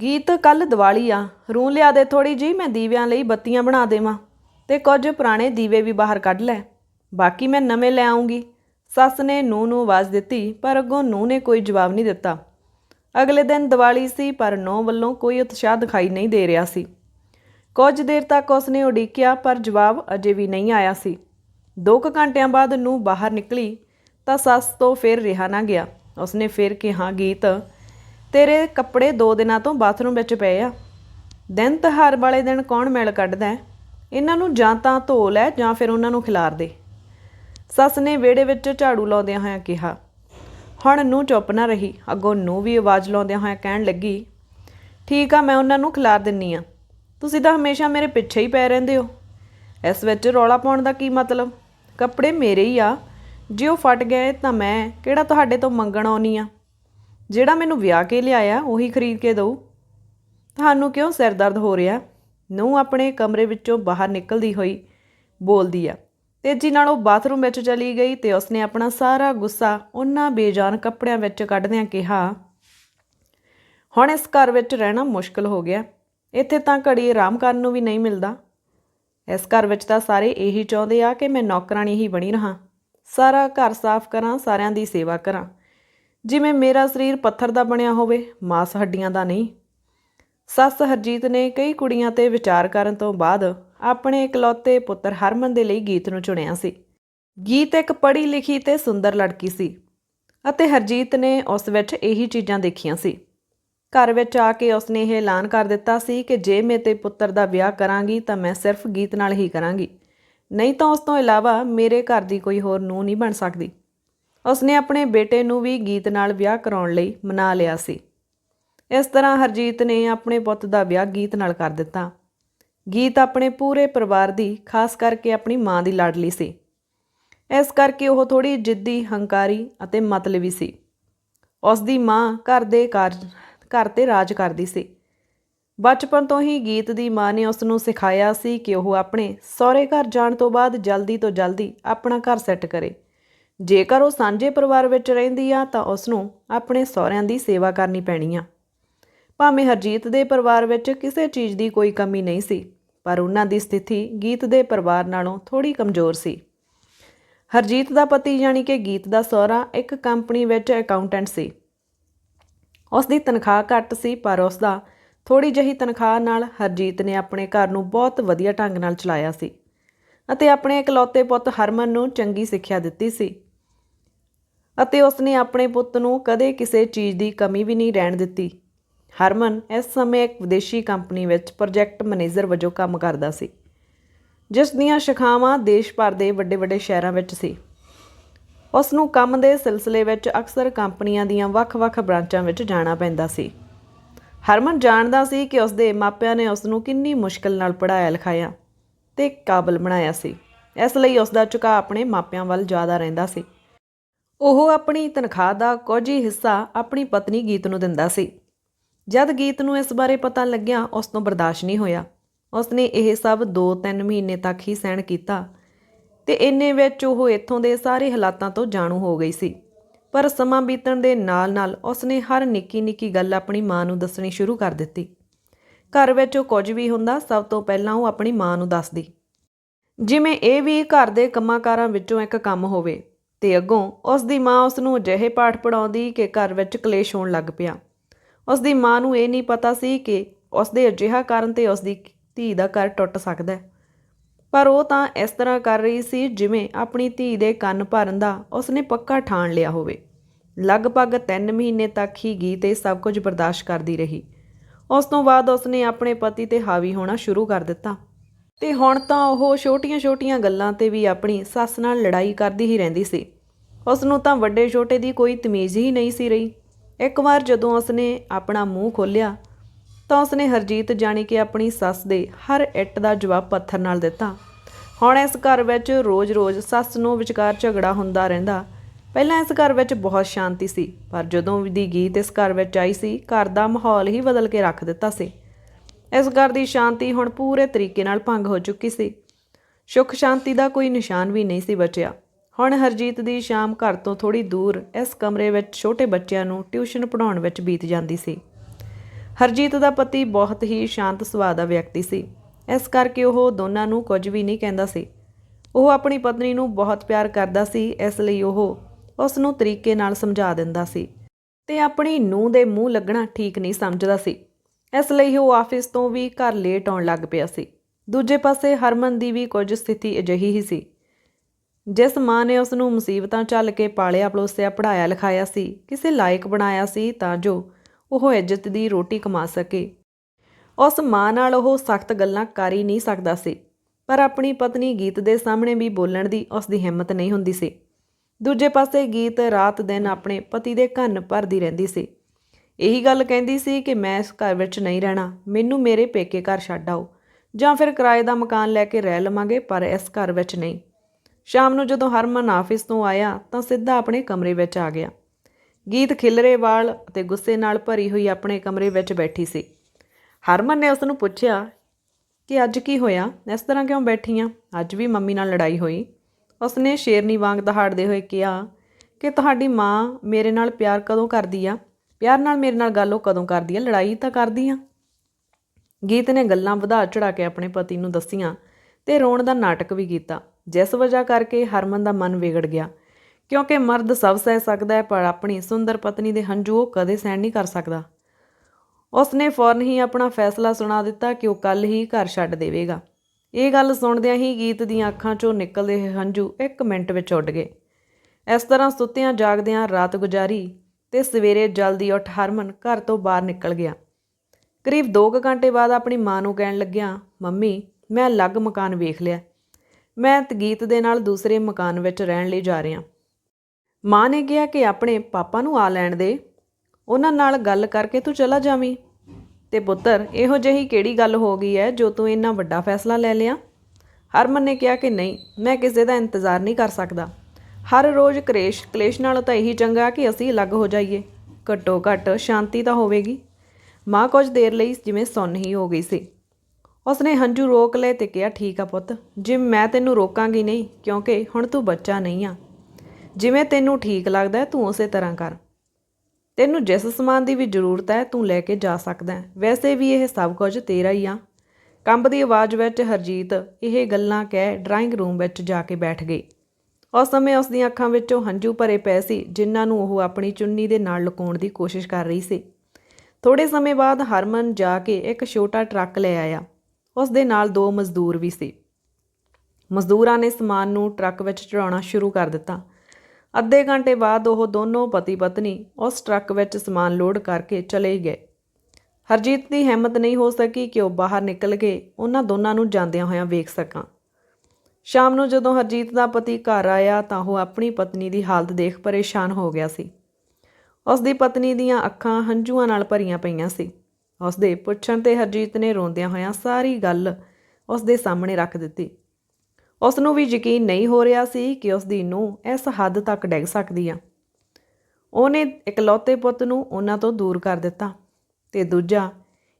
ਗੀਤ ਕੱਲ ਦੀਵਾਲੀ ਆ। ਰੂੰ ਲਿਆ ਦੇ ਥੋੜੀ ਜੀ ਮੈਂ ਦੀਵਿਆਂ ਲਈ ਬੱਤੀਆਂ ਬਣਾ ਦੇਵਾਂ। ਤੇ ਕੁਝ ਪੁਰਾਣੇ ਦੀਵੇ ਵੀ ਬਾਹਰ ਕੱਢ ਲੈ। ਬਾਕੀ ਮੈਂ ਨਵੇਂ ਲੈ ਆਉਂਗੀ। ਸੱਸ ਨੇ ਨੂੰ ਨੂੰ ਆਵਾਜ਼ ਦਿੱਤੀ, ਪਰ ਅੱਗੋਂ ਨੂੰ ਨੇ ਕੋਈ ਜਵਾਬ ਨਹੀਂ ਦਿੱਤਾ। ਅਗਲੇ ਦਿਨ ਦੀਵਾਲੀ ਸੀ, ਪਰ ਨੌ ਵੱਲੋਂ ਕੋਈ ਉਤਸ਼ਾਹ ਦਿਖਾਈ ਨਹੀਂ ਦੇ ਰਿਹਾ ਸੀ। ਕੁਝ ਦੇਰ ਤੱਕ ਉਸਨੇ ਉਡੀਕਿਆ, ਪਰ ਜਵਾਬ ਅਜੇ ਵੀ ਨਹੀਂ ਆਇਆ ਸੀ। ਦੋ ਕੁ ਘੰਟਿਆਂ ਬਾਅਦ ਨੂੰ ਬਾਹਰ ਨਿਕਲੀ, ਤਾਂ ਸੱਸ ਤੋਂ ਫਿਰ ਰਿਹਾ ਨਾ ਗਿਆ। ਉਸਨੇ ਫਿਰ ਕਿਹਾ, ਗੀਤ ਤੇਰੇ ਕੱਪੜੇ ਦੋ ਦਿਨਾਂ ਤੋਂ ਬਾਥਰੂਮ ਵਿੱਚ ਪਏ ਆ। ਦਿਨ ਤਿਉਹਾਰ ਵਾਲੇ ਦਿਨ ਕੌਣ ਮੈਲ ਕੱਢਦਾ ਹੈ? ਇਹਨਾਂ ਨੂੰ ਜਾਂ ਤਾਂ ਧੋ ਲੈ ਜਾਂ ਫਿਰ ਉਹਨਾਂ ਨੂੰ ਖਿਲਾਰ ਦੇ। ਸੱਸ ਨੇ ਵਿਹੜੇ ਵਿੱਚ ਝਾੜੂ ਲਾਉਂਦਿਆਂ ਹੋਇਆਂ ਕਿਹਾ, ਹੁਣ ਨੂੰ ਚੁੱਪ ਨਾ ਰਹੀ, ਅੱਗੋਂ ਨੂੰ ਵੀ ਆਵਾਜ਼ ਲਾਉਂਦਿਆਂ ਹੋਇਆਂ ਕਹਿਣ ਲੱਗੀ, ਠੀਕ ਆ, ਮੈਂ ਉਹਨਾਂ ਨੂੰ ਖਿਲਾਰ ਦਿੰਨੀ ਆ। ਤੁਸੀਂ ਤਾਂ ਹਮੇਸ਼ਾ ਮੇਰੇ ਪਿੱਛੇ ਹੀ ਪੈ ਰਹਿੰਦੇ ਹੋ। ਇਸ ਵਿੱਚ ਰੌਲਾ ਪਾਉਣ ਦਾ ਕੀ ਮਤਲਬ? ਕੱਪੜੇ ਮੇਰੇ ਹੀ ਆ। ਜੇ ਉਹ ਫਟ ਗਏ ਤਾਂ ਮੈਂ ਕਿਹੜਾ ਤੁਹਾਡੇ ਤੋਂ ਮੰਗਣ ਆਉਣੀ ਆ? ਜਿਹੜਾ ਮੈਨੂੰ ਵਿਆਹ ਕੇ ਲਿਆਇਆ, ਉਹੀ ਖਰੀਦ ਕੇ ਦਊ। ਤੁਹਾਨੂੰ ਕਿਉਂ ਸਿਰ ਦਰਦ ਹੋ ਰਿਹਾ? ਨੂੰ ਆਪਣੇ ਕਮਰੇ ਵਿੱਚੋਂ ਬਾਹਰ ਨਿਕਲਦੀ ਹੋਈ ਬੋਲਦੀ ਆ। ਤੇਜ਼ੀ ਨਾਲ ਉਹ ਬਾਥਰੂਮ ਵਿੱਚ ਚਲੀ ਗਈ ਤੇ ਉਸਨੇ ਆਪਣਾ ਸਾਰਾ ਗੁੱਸਾ ਉਹਨਾਂ ਬੇਜਾਨ ਕੱਪੜਿਆਂ ਵਿੱਚ ਕੱਢਦਿਆਂ ਕਿਹਾ, ਹੁਣ ਇਸ ਘਰ ਵਿੱਚ ਰਹਿਣਾ ਮੁਸ਼ਕਲ ਹੋ ਗਿਆ। ਇੱਥੇ ਤਾਂ ਘੜੀ ਆਰਾਮ ਕਰਨ ਨੂੰ ਵੀ ਨਹੀਂ ਮਿਲਦਾ। ਇਸ ਘਰ ਵਿੱਚ ਤਾਂ ਸਾਰੇ ਇਹੀ ਚਾਹੁੰਦੇ ਆ ਕਿ ਮੈਂ ਨੌਕਰਾਨੀ ਹੀ ਬਣੀ ਰਹਾ। ਸਾਰਾ ਘਰ ਸਾਫ਼ ਕਰਾਂ, ਸਾਰਿਆਂ ਦੀ ਸੇਵਾ ਕਰਾਂ। ਜਿਵੇਂ ਮੇਰਾ ਸਰੀਰ ਪੱਥਰ ਦਾ ਬਣਿਆ ਹੋਵੇ, ਮਾਸ ਹੱਡੀਆਂ ਦਾ ਨਹੀਂ। ਸੱਸ ਹਰਜੀਤ ਨੇ ਕਈ ਕੁੜੀਆਂ ਤੇ ਵਿਚਾਰ ਕਰਨ ਤੋਂ ਬਾਅਦ ਆਪਣੇ ਇਕਲੌਤੇ ਪੁੱਤਰ ਹਰਮਨ ਦੇ ਲਈ ਗੀਤ ਨੂੰ ਚੁਣਿਆ ਸੀ। ਗੀਤ ਇੱਕ ਪੜ੍ਹੀ ਲਿਖੀ ਤੇ ਸੁੰਦਰ ਲੜਕੀ ਸੀ ਅਤੇ ਹਰਜੀਤ ਨੇ ਉਸ ਵਿੱਚ ਇਹੀ ਚੀਜ਼ਾਂ ਦੇਖੀਆਂ ਸੀ। ਘਰ ਵਿੱਚ ਆ ਕੇ ਉਸਨੇ ਇਹ ਐਲਾਨ ਕਰ ਦਿੱਤਾ ਸੀ ਕਿ ਜੇ ਮੈਂ ਤੇ ਪੁੱਤਰ ਦਾ ਵਿਆਹ ਕਰਾਂਗੀ ਤਾਂ ਮੈਂ ਸਿਰਫ ਗੀਤ ਨਾਲ ਹੀ ਕਰਾਂਗੀ, ਨਹੀਂ ਤਾਂ ਉਸ ਤੋਂ ਇਲਾਵਾ ਮੇਰੇ ਘਰ ਦੀ ਕੋਈ ਹੋਰ ਨੂੰਹ ਨਹੀਂ ਬਣ ਸਕਦੀ। ਉਸਨੇ ਆਪਣੇ ਬੇਟੇ ਨੂੰ ਵੀ ਗੀਤ ਨਾਲ ਵਿਆਹ ਕਰਾਉਣ ਲਈ ਮਨਾ ਲਿਆ ਸੀ। ਇਸ ਤਰ੍ਹਾਂ ਹਰਜੀਤ ਨੇ ਆਪਣੇ ਪੁੱਤ ਦਾ ਵਿਆਹ ਗੀਤ ਨਾਲ ਕਰ ਦਿੱਤਾ। ਗੀਤ ਆਪਣੇ ਪੂਰੇ ਪਰਿਵਾਰ ਦੀ, ਖਾਸ ਕਰਕੇ ਆਪਣੀ ਮਾਂ ਦੀ ਲਾਡਲੀ ਸੀ। ਇਸ ਕਰਕੇ ਉਹ ਥੋੜੀ ਜਿੱਦੀ, ਹੰਕਾਰੀ ਅਤੇ ਮਤਲਬੀ ਸੀ। ਉਸ ਦੀ ਮਾਂ ਘਰ ਦੇ ਕਾਰਜ, ਘਰ ਤੇ ਰਾਜ ਕਰਦੀ ਸੀ। ਬਚਪਨ ਤੋਂ ਹੀ ਗੀਤ ਦੀ ਮਾਂ ਨੇ ਉਸ ਨੂੰ ਸਿਖਾਇਆ ਸੀ ਕਿ ਉਹ ਆਪਣੇ ਸਹੁਰੇ ਘਰ ਜਾਣ ਤੋਂ ਬਾਅਦ ਜਲਦੀ ਤੋਂ ਜਲਦੀ ਆਪਣਾ ਘਰ ਸੈੱਟ ਕਰੇ। ਜੇਕਰ ਉਹ ਸਾਂਝੇ ਪਰਿਵਾਰ ਵਿੱਚ ਰਹਿੰਦੀ ਆ, ਤਾਂ ਉਸ ਨੂੰ ਆਪਣੇ ਸਹੁਰਿਆਂ ਦੀ ਸੇਵਾ ਕਰਨੀ ਪੈਣੀ ਆ। ਭਾਵੇਂ ਹਰਜੀਤ ਦੇ ਪਰਿਵਾਰ ਵਿੱਚ ਕਿਸੇ ਚੀਜ਼ ਦੀ ਕੋਈ ਕਮੀ ਨਹੀਂ ਸੀ, ਪਰ ਉਹਨਾਂ ਦੀ ਸਥਿਤੀ ਗੀਤ ਦੇ ਪਰਿਵਾਰ ਨਾਲੋਂ ਥੋੜੀ ਕਮਜ਼ੋਰ ਸੀ। ਹਰਜੀਤ ਦਾ ਪਤੀ ਯਾਨੀ ਕਿ ਗੀਤ ਦਾ ਸਹੁਰਾ ਇੱਕ ਕੰਪਨੀ ਵਿੱਚ ਅਕਾਊਂਟੈਂਟ ਸੀ। ਉਸ ਦੀ ਤਨਖਾਹ ਘੱਟ ਸੀ, ਪਰ ਉਸ ਦਾ ਥੋੜੀ ਜਹੀ ਤਨਖਾਹ ਨਾਲ ਹਰਜੀਤ ਨੇ ਆਪਣੇ ਘਰ ਨੂੰ ਬਹੁਤ ਵਧੀਆ ਢੰਗ ਨਾਲ ਚਲਾਇਆ ਸੀ ਅਤੇ ਆਪਣੇ ਇਕਲੌਤੇ ਪੁੱਤ ਹਰਮਨ ਨੂੰ ਚੰਗੀ ਸਿੱਖਿਆ ਦਿੱਤੀ ਸੀ। ਅਤੇ ਉਸ ਨੇ ਆਪਣੇ ਪੁੱਤ ਨੂੰ ਕਦੇ ਕਿਸੇ ਚੀਜ਼ ਦੀ ਕਮੀ ਵੀ ਨਹੀਂ ਰਹਿਣ ਦਿੱਤੀ। ਹਰਮਨ ਇਸ ਸਮੇਂ ਇੱਕ ਵਿਦੇਸ਼ੀ ਕੰਪਨੀ ਵਿੱਚ ਪ੍ਰੋਜੈਕਟ ਮੈਨੇਜਰ ਵਜੋਂ ਕੰਮ ਕਰਦਾ ਸੀ, ਜਿਸ ਦੀਆਂ ਸ਼ਾਖਾਵਾਂ ਦੇਸ਼ ਭਰ ਦੇ ਵੱਡੇ-ਵੱਡੇ ਸ਼ਹਿਰਾਂ ਵਿੱਚ ਸੀ। ਉਸ ਨੂੰ ਕੰਮ ਦੇ ਸਿਲਸਿਲੇ ਵਿੱਚ ਅਕਸਰ ਕੰਪਨੀਆਂ ਦੀਆਂ ਵੱਖ-ਵੱਖ ਬ੍ਰਾਂਚਾਂ ਵਿੱਚ ਜਾਣਾ ਪੈਂਦਾ ਸੀ। ਹਰਮਨ ਜਾਣਦਾ ਸੀ ਕਿ ਉਸ ਦੇ ਮਾਪਿਆਂ ਨੇ ਉਸ ਨੂੰ ਕਿੰਨੀ ਮੁਸ਼ਕਲ ਨਾਲ ਪੜ੍ਹਾਇਆ, ਲਿਖਾਇਆ ਤੇ ਕਾਬਲ ਬਣਾਇਆ ਸੀ। ਇਸ ਲਈ ਉਸ ਦਾ ਝੁਕਾਅ ਆਪਣੇ ਮਾਪਿਆਂ ਵੱਲ ਜ਼ਿਆਦਾ ਰਹਿੰਦਾ ਸੀ। ਉਹ ਆਪਣੀ ਤਨਖਾਹ ਦਾ ਕੁਝ ਹੀ ਹਿੱਸਾ ਆਪਣੀ ਪਤਨੀ ਗੀਤ ਨੂੰ ਦਿੰਦਾ ਸੀ। ਜਦ ਗੀਤ ਨੂੰ ਇਸ ਬਾਰੇ ਪਤਾ ਲੱਗਿਆ, ਉਸ ਤੋਂ ਬਰਦਾਸ਼ਤ ਨਹੀਂ ਹੋਇਆ। ਉਸ ਨੇ ਇਹ ਸਭ 2-3 ਮਹੀਨੇ ਤੱਕ ਹੀ ਸਹਿਣ ਕੀਤਾ ਤੇ ਇੰਨੇ ਵਿੱਚ ਉਹ ਇੱਥੋਂ ਦੇ ਸਾਰੇ ਹਾਲਾਤਾਂ ਤੋਂ ਜਾਣੂ ਹੋ ਗਈ ਸੀ। ਪਰ ਸਮਾਂ ਬੀਤਣ ਦੇ ਨਾਲ-ਨਾਲ ਉਸ ਨੇ ਹਰ ਨਿੱਕੀ-ਨਿੱਕੀ ਗੱਲ ਆਪਣੀ ਮਾਂ ਨੂੰ ਦੱਸਣੀ ਸ਼ੁਰੂ ਕਰ ਦਿੱਤੀ। ਘਰ ਵਿੱਚ ਉਹ ਕੁਝ ਵੀ ਹੁੰਦਾ, ਸਭ ਤੋਂ ਪਹਿਲਾਂ ਉਹ ਆਪਣੀ ਮਾਂ ਨੂੰ ਦੱਸਦੀ। ਜਿਵੇਂ ਇਹ ਵੀ ਘਰ ਦੇ ਕੰਮਾਂਕਾਰਾਂ ਵਿੱਚੋਂ ਇੱਕ ਕੰਮ ਹੋਵੇ ਤੇ ਅੱਗੋਂ ਉਸ ਦੀ ਮਾਂ ਉਸ ਨੂੰ ਅਜਿਹੇ ਪਾਠ ਪੜਾਉਂਦੀ ਕਿ ਘਰ ਵਿੱਚ ਕਲੇਸ਼ ਹੋਣ ਲੱਗ ਪਿਆ। ਉਸ ਦੀ ਮਾਂ ਨੂੰ ਇਹ ਨਹੀਂ ਪਤਾ ਸੀ ਕਿ ਉਸ ਦੇ ਅਜਿਹਾ ਕਾਰਨ ਤੇ ਉਸ ਦੀ ਧੀ ਦਾ ਘਰ ਟੁੱਟ ਸਕਦਾ ਹੈ। ਪਰ ਉਹ ਤਾਂ ਇਸ ਤਰ੍ਹਾਂ ਕਰ ਰਹੀ ਸੀ ਜਿਵੇਂ ਆਪਣੀ ਧੀ ਦੇ ਕੰਨ ਭਰਨ ਦਾ ਉਸਨੇ ਪੱਕਾ ਠਾਣ ਲਿਆ ਹੋਵੇ। ਲਗਭਗ 3 ਮਹੀਨੇ ਤੱਕ ਹੀ ਗੀਤ ਇਹ ਸਭ ਕੁਝ ਬਰਦਾਸ਼ਤ ਕਰਦੀ ਰਹੀ। ਉਸ ਤੋਂ ਬਾਅਦ ਉਸਨੇ ਆਪਣੇ ਪਤੀ ਤੇ ਹਾਵੀ ਹੋਣਾ ਸ਼ੁਰੂ ਕਰ ਦਿੱਤਾ। ਤੇ ਹੁਣ ਤਾਂ ਉਹ ਛੋਟੀਆਂ-ਛੋਟੀਆਂ ਗੱਲਾਂ ਤੇ ਵੀ ਆਪਣੀ ਸੱਸ ਨਾਲ ਲੜਾਈ ਕਰਦੀ ਹੀ ਰਹਿੰਦੀ ਸੀ। ਉਸ ਨੂੰ ਤਾਂ ਵੱਡੇ ਛੋਟੇ ਦੀ ਕੋਈ ਤਮੀਜ਼ ਹੀ ਨਹੀਂ ਸੀ ਰਹੀ। ਇੱਕ ਵਾਰ ਜਦੋਂ ਉਸਨੇ ਆਪਣਾ ਮੂੰਹ ਖੋਲ੍ਹਿਆ, ਤਾਂ ਉਸਨੇ ਹਰਜੀਤ ਜਾਣੀ ਕਿ ਆਪਣੀ ਸੱਸ ਦੇ ਹਰ ਇੱਟ ਦਾ ਜਵਾਬ ਪੱਥਰ ਨਾਲ ਦਿੱਤਾ। ਹੁਣ ਇਸ ਘਰ ਵਿੱਚ ਰੋਜ਼-ਰੋਜ਼ ਸੱਸ ਨੂੰ ਵਿਚਕਾਰ ਝਗੜਾ ਹੁੰਦਾ ਰਹਿੰਦਾ। ਪਹਿਲਾਂ ਇਸ ਘਰ ਵਿੱਚ ਬਹੁਤ ਸ਼ਾਂਤੀ ਸੀ, ਪਰ ਜਦੋਂ ਦੀ ਗੀਤ ਇਸ ਘਰ ਵਿੱਚ ਆਈ ਸੀ, ਘਰ ਦਾ ਮਾਹੌਲ ਹੀ ਬਦਲ ਕੇ ਰੱਖ ਦਿੱਤਾ ਸੀ। ਇਸ ਘਰ ਦੀ ਸ਼ਾਂਤੀ ਹੁਣ ਪੂਰੇ ਤਰੀਕੇ ਨਾਲ ਭੰਗ ਹੋ ਚੁੱਕੀ ਸੀ। ਸੁੱਖ ਸ਼ਾਂਤੀ ਦਾ ਕੋਈ ਨਿਸ਼ਾਨ ਵੀ ਨਹੀਂ ਸੀ ਬਚਿਆ। ਹੁਣ ਹਰਜੀਤ ਦੀ ਸ਼ਾਮ ਘਰ ਤੋਂ ਥੋੜੀ ਦੂਰ ਇਸ ਕਮਰੇ ਵਿੱਚ ਛੋਟੇ ਬੱਚਿਆਂ ਨੂੰ ਟਿਊਸ਼ਨ ਪੜਾਉਣ ਵਿੱਚ ਬੀਤ ਜਾਂਦੀ ਸੀ। ਹਰਜੀਤ ਦਾ ਪਤੀ ਬਹੁਤ ਹੀ ਸ਼ਾਂਤ ਸੁਭਾਅ ਦਾ ਵਿਅਕਤੀ ਸੀ। ਇਸ ਕਰਕੇ ਉਹ ਦੋਨਾਂ ਨੂੰ ਕੁਝ ਵੀ ਨਹੀਂ ਕਹਿੰਦਾ ਸੀ। ਉਹ ਆਪਣੀ ਪਤਨੀ ਨੂੰ ਬਹੁਤ ਪਿਆਰ ਕਰਦਾ ਸੀ, ਇਸ ਲਈ ਉਹ ਉਸ ਨੂੰ ਤਰੀਕੇ ਨਾਲ ਸਮਝਾ ਦਿੰਦਾ ਸੀ। ਤੇ ਆਪਣੀ ਨੂੰਹ ਦੇ ਮੂੰਹ ਲੱਗਣਾ ਠੀਕ ਨਹੀਂ ਸਮਝਦਾ ਸੀ। ਇਸ ਲਈ ਉਹ ਆਫਿਸ ਤੋਂ ਵੀ ਘਰ ਲੇਟ ਆਉਣ ਲੱਗ ਪਿਆ ਸੀ। ਦੂਜੇ ਪਾਸੇ ਹਰਮਨ ਦੀ ਵੀ ਕੁਝ ਸਥਿਤੀ ਅਜਿਹੀ ਹੀ ਸੀ। ਜਿਸ ਮਾਂ ਨੇ ਉਸ ਨੂੰ ਮੁਸੀਬਤਾਂ ਝੱਲ ਕੇ ਪਾਲਿਆ, ਪਲੋਸਿਆ ਪੜਾਇਆ ਲਿਖਾਇਆ ਸੀ, ਕਿਸੇ ਲਾਇਕ ਬਣਾਇਆ ਸੀ ਤਾਂ ਜੋ ਉਹ ਇੱਜ਼ਤ ਦੀ ਰੋਟੀ ਕਮਾ ਸਕੇ। ਉਸ ਮਾਂ ਨਾਲ ਉਹ ਸਖਤ ਗੱਲਾਂ ਕਰ ਹੀ ਨਹੀਂ ਸਕਦਾ ਸੀ, ਪਰ ਆਪਣੀ ਪਤਨੀ ਗੀਤ ਦੇ ਸਾਹਮਣੇ ਵੀ ਬੋਲਣ ਦੀ ਉਸ ਦੀ ਹਿੰਮਤ ਨਹੀਂ ਹੁੰਦੀ ਸੀ। ਦੂਜੇ ਪਾਸੇ ਗੀਤ ਰਾਤ ਦਿਨ ਆਪਣੇ ਪਤੀ ਦੇ ਕੰਨ ਭਰਦੀ ਰਹਿੰਦੀ ਸੀ। ਇਹੀ ਗੱਲ ਕਹਿੰਦੀ ਸੀ ਕਿ ਮੈਂ ਇਸ ਘਰ ਵਿੱਚ ਨਹੀਂ ਰਹਿਣਾ, ਮੈਨੂੰ ਮੇਰੇ ਪੇਕੇ ਘਰ ਛੱਡ ਆਓ, ਜਾਂ ਫਿਰ ਕਿਰਾਏ ਦਾ ਮਕਾਨ ਲੈ ਕੇ ਰਹਿ ਲਵਾਂਗੇ, ਪਰ ਇਸ ਘਰ ਵਿੱਚ ਨਹੀਂ। ਸ਼ਾਮ ਨੂੰ ਜਦੋਂ ਹਰਮਨ ਆਫਿਸ ਤੋਂ ਆਇਆ, ਤਾਂ ਸਿੱਧਾ ਆਪਣੇ ਕਮਰੇ ਵਿੱਚ ਆ ਗਿਆ। ਗੀਤ ਖਿਲਰੇ ਵਾਲ ਅਤੇ ਗੁੱਸੇ ਨਾਲ ਭਰੀ ਹੋਈ ਆਪਣੇ ਕਮਰੇ ਵਿੱਚ ਬੈਠੀ ਸੀ। ਹਰਮਨ ਨੇ ਉਸ ਨੂੰ ਪੁੱਛਿਆ, ਕਿ ਅੱਜ ਕੀ ਹੋਇਆ? ਇਸ ਤਰ੍ਹਾਂ ਕਿਉਂ ਬੈਠੀ ਆ? ਅੱਜ ਵੀ ਮੰਮੀ ਨਾਲ ਲੜਾਈ ਹੋਈ? ਉਸਨੇ ਸ਼ੇਰਨੀ ਵਾਂਗ ਦਹਾੜਦੇ ਹੋਏ ਕਿਹਾ, ਕਿ ਤੁਹਾਡੀ ਮਾਂ ਮੇਰੇ ਨਾਲ ਪਿਆਰ ਕਦੋਂ ਕਰਦੀ ਆ? ਪਿਆਰ ਨਾਲ ਮੇਰੇ ਨਾਲ ਗੱਲ ਉਹ ਕਦੋਂ ਕਰਦੀ ਹੈ ਲੜਾਈ ਤਾਂ ਕਰਦੀ ਆ। ਗੀਤ ਨੇ ਗੱਲਾਂ ਵਧਾ ਚੜਾ ਕੇ ਆਪਣੇ ਪਤੀ ਨੂੰ ਦੱਸੀਆਂ ਤੇ ਰੋਣ ਦਾ ਨਾਟਕ ਵੀ ਕੀਤਾ। ਜਿਸ ਵਜ੍ਹਾ ਕਰਕੇ ਹਰਮਨ ਦਾ ਮਨ ਵਿਗੜ ਗਿਆ। ਕਿਉਂਕਿ ਮਰਦ ਸਭ ਸਹਿ ਸਕਦਾ ਹੈ, ਪਰ ਆਪਣੀ ਸੁੰਦਰ ਪਤਨੀ ਦੇ ਹੰਝੂ ਉਹ ਕਦੇ ਸਹਿਣ ਨਹੀਂ ਕਰ ਸਕਦਾ। ਉਸਨੇ ਫੌਰਨ ਹੀ ਆਪਣਾ ਫੈਸਲਾ ਸੁਣਾ ਦਿੱਤਾ ਕਿ ਉਹ ਕੱਲ ਹੀ ਘਰ ਛੱਡ ਦੇਵੇਗਾ। ਇਹ ਗੱਲ ਸੁਣਦਿਆਂ ਹੀ ਗੀਤ ਦੀਆਂ ਅੱਖਾਂ 'ਚੋਂ ਨਿਕਲਦੇ ਹੋਏ ਹੰਝੂ ਇੱਕ ਮਿੰਟ ਵਿੱਚ ਉੱਡ ਗਏ। ਇਸ ਤਰ੍ਹਾਂ ਸੁੱਤਿਆਂ ਜਾਗਦਿਆਂ ਰਾਤ ਗੁਜ਼ਾਰੀ ਤੇ ਸਵੇਰੇ ਜਲਦੀ ਉੱਠ ਹਰਮਨ ਘਰ ਤੋਂ ਬਾਹਰ ਨਿਕਲ ਗਿਆ। ਕਰੀਬ 2 ਘੰਟੇ ਬਾਅਦ ਆਪਣੀ ਮਾਂ ਨੂੰ ਕਹਿਣ ਲੱਗਿਆ, ਮੰਮੀ, ਮੈਂ ਅਲੱਗ ਮਕਾਨ ਵੇਖ ਲਿਆ। ਮੈਂ ਤੇ ਗੀਤ ਦੇ ਨਾਲ ਦੂਸਰੇ ਮਕਾਨ ਵਿੱਚ ਰਹਿਣ ਲਈ ਜਾ ਰਿਹਾ। ਮਾਂ ਨੇ ਕਿਹਾ ਕਿ ਆਪਣੇ ਪਾਪਾ ਨੂੰ ਆ ਲੈਣ ਦੇ। ਉਹਨਾਂ ਨਾਲ ਗੱਲ ਕਰਕੇ ਤੂੰ ਚਲਾ ਜਾਵੀਂ। ਤੇ ਪੁੱਤਰ, ਇਹੋ ਜਿਹੀ ਕਿਹੜੀ ਗੱਲ ਹੋ ਗਈ ਹੈ ਜੋ ਤੂੰ ਇੰਨਾ ਵੱਡਾ ਫੈਸਲਾ ਲੈ ਲਿਆ? ਹਰਮਨ ਨੇ ਕਿਹਾ ਕਿ ਨਹੀਂ, ਮੈਂ ਕਿਸੇ ਦਾ ਇੰਤਜ਼ਾਰ ਨਹੀਂ ਕਰ ਸਕਦਾ। ਹਰ ਰੋਜ਼ ਕਲੇਸ਼ ਕਲੇਸ਼ ਨਾਲੋਂ ਤਾਂ ਇਹੀ ਚੰਗਾ ਕਿ ਅਸੀਂ ਅਲੱਗ ਹੋ ਜਾਈਏ। ਘੱਟੋ ਘੱਟ ਸ਼ਾਂਤੀ ਤਾਂ ਹੋਵੇਗੀ। ਮਾਂ ਕੁਝ ਦੇਰ ਲਈ ਜਿਵੇਂ ਸੁੰਨ ਹੀ ਹੋ ਗਈ ਸੀ। ਉਸਨੇ ਹੰਝੂ ਰੋਕ ਲਏ ਤੇ ਕਿਹਾ, ਠੀਕ ਆ ਪੁੱਤ, ਜੇ ਮੈਂ ਤੈਨੂੰ ਰੋਕਾਂਗੀ ਨਹੀਂ, ਕਿਉਂਕਿ ਹੁਣ ਤੂੰ ਬੱਚਾ ਨਹੀਂ ਆ। ਜਿਵੇਂ ਤੈਨੂੰ ਠੀਕ ਲੱਗਦਾ ਤੂੰ ਉਸੇ ਤਰ੍ਹਾਂ ਕਰ। ਤੈਨੂੰ ਜਿਸ ਸਮਾਨ ਦੀ ਵੀ ਜ਼ਰੂਰਤ ਹੈ, ਤੂੰ ਲੈ ਕੇ ਜਾ ਸਕਦਾ ਹੈ। ਵੈਸੇ ਵੀ ਇਹ ਸਭ ਕੁਝ ਤੇਰਾ ਹੀ ਆ। ਕੰਬ ਦੀ ਆਵਾਜ਼ ਵਿੱਚ ਹਰਜੀਤ ਇਹ ਗੱਲਾਂ ਕਹਿ ਡਰਾਇੰਗ ਰੂਮ ਵਿੱਚ ਜਾ ਕੇ ਬੈਠ ਗਈ। ਉਸ ਸਮੇਂ ਉਸ ਦੀਆਂ ਅੱਖਾਂ ਵਿੱਚੋਂ ਹੰਝੂ ਭਰੇ ਪਏ ਸੀ, ਜਿਨ੍ਹਾਂ ਨੂੰ ਉਹ ਆਪਣੀ ਚੁੰਨੀ ਦੇ ਨਾਲ ਲੁਕਾਉਣ ਦੀ ਕੋਸ਼ਿਸ਼ ਕਰ ਰਹੀ ਸੀ। ਥੋੜੇ ਸਮੇਂ ਬਾਅਦ ਹਰਮਨ ਜਾ ਕੇ ਇੱਕ ਛੋਟਾ ਟਰੱਕ ਲੈ ਆਇਆ। ਉਸ ਦੇ ਨਾਲ ਦੋ ਮਜ਼ਦੂਰ ਵੀ ਸੀ। ਮਜ਼ਦੂਰਾਂ ਨੇ ਸਮਾਨ ਨੂੰ ਟਰੱਕ ਵਿੱਚ ਚੜਾਉਣਾ ਸ਼ੁਰੂ ਕਰ ਦਿੱਤਾ। ਅੱਧੇ ਘੰਟੇ ਬਾਅਦ ਉਹ ਦੋਨੋਂ ਪਤੀ ਪਤਨੀ ਉਸ ਟਰੱਕ ਵਿੱਚ ਸਮਾਨ ਲੋਡ ਕਰਕੇ ਚਲੇ ਗਏ। ਹਰਜੀਤ ਦੀ ਹਿੰਮਤ ਨਹੀਂ ਹੋ ਸਕੀ ਕਿ ਉਹ ਬਾਹਰ ਨਿਕਲ ਕੇ ਉਹਨਾਂ ਦੋਨਾਂ ਨੂੰ ਜਾਂਦਿਆਂ ਹੋਇਆਂ ਵੇਖ ਸਕਾਂ। ਸ਼ਾਮ ਨੂੰ ਜਦੋਂ ਹਰਜੀਤ ਦਾ ਪਤੀ ਘਰ ਆਇਆ ਤਾਂ ਉਹ ਆਪਣੀ ਪਤਨੀ ਦੀ ਹਾਲਤ ਦੇਖ ਪਰੇਸ਼ਾਨ ਹੋ ਗਿਆ ਸੀ। ਉਸ ਦੀ ਪਤਨੀ ਦੀਆਂ ਅੱਖਾਂ ਹੰਝੂਆਂ ਨਾਲ ਭਰੀਆਂ ਪਈਆਂ ਸੀ। ਉਸ ਦੇ ਪੁੱਛਣ ਤੇ ਹਰਜੀਤ ਨੇ ਰੋਂਦਿਆਂ ਹੋਇਆਂ ਸਾਰੀ ਗੱਲ ਉਸ ਦੇ ਸਾਹਮਣੇ ਰੱਖ ਦਿੱਤੀ। ਉਸ ਨੂੰ ਵੀ ਯਕੀਨ ਨਹੀਂ ਹੋ ਰਿਹਾ ਸੀ ਕਿ ਉਸ ਦੀ ਨੂੰਹ ਇਸ ਹੱਦ ਤੱਕ ਡਿੱਗ ਸਕਦੀ ਆ। ਉਹਨੇ ਇਕਲੌਤੇ ਪੁੱਤ ਨੂੰ ਉਹਨਾਂ ਤੋਂ ਦੂਰ ਕਰ ਦਿੱਤਾ ਤੇ ਦੂਜਾ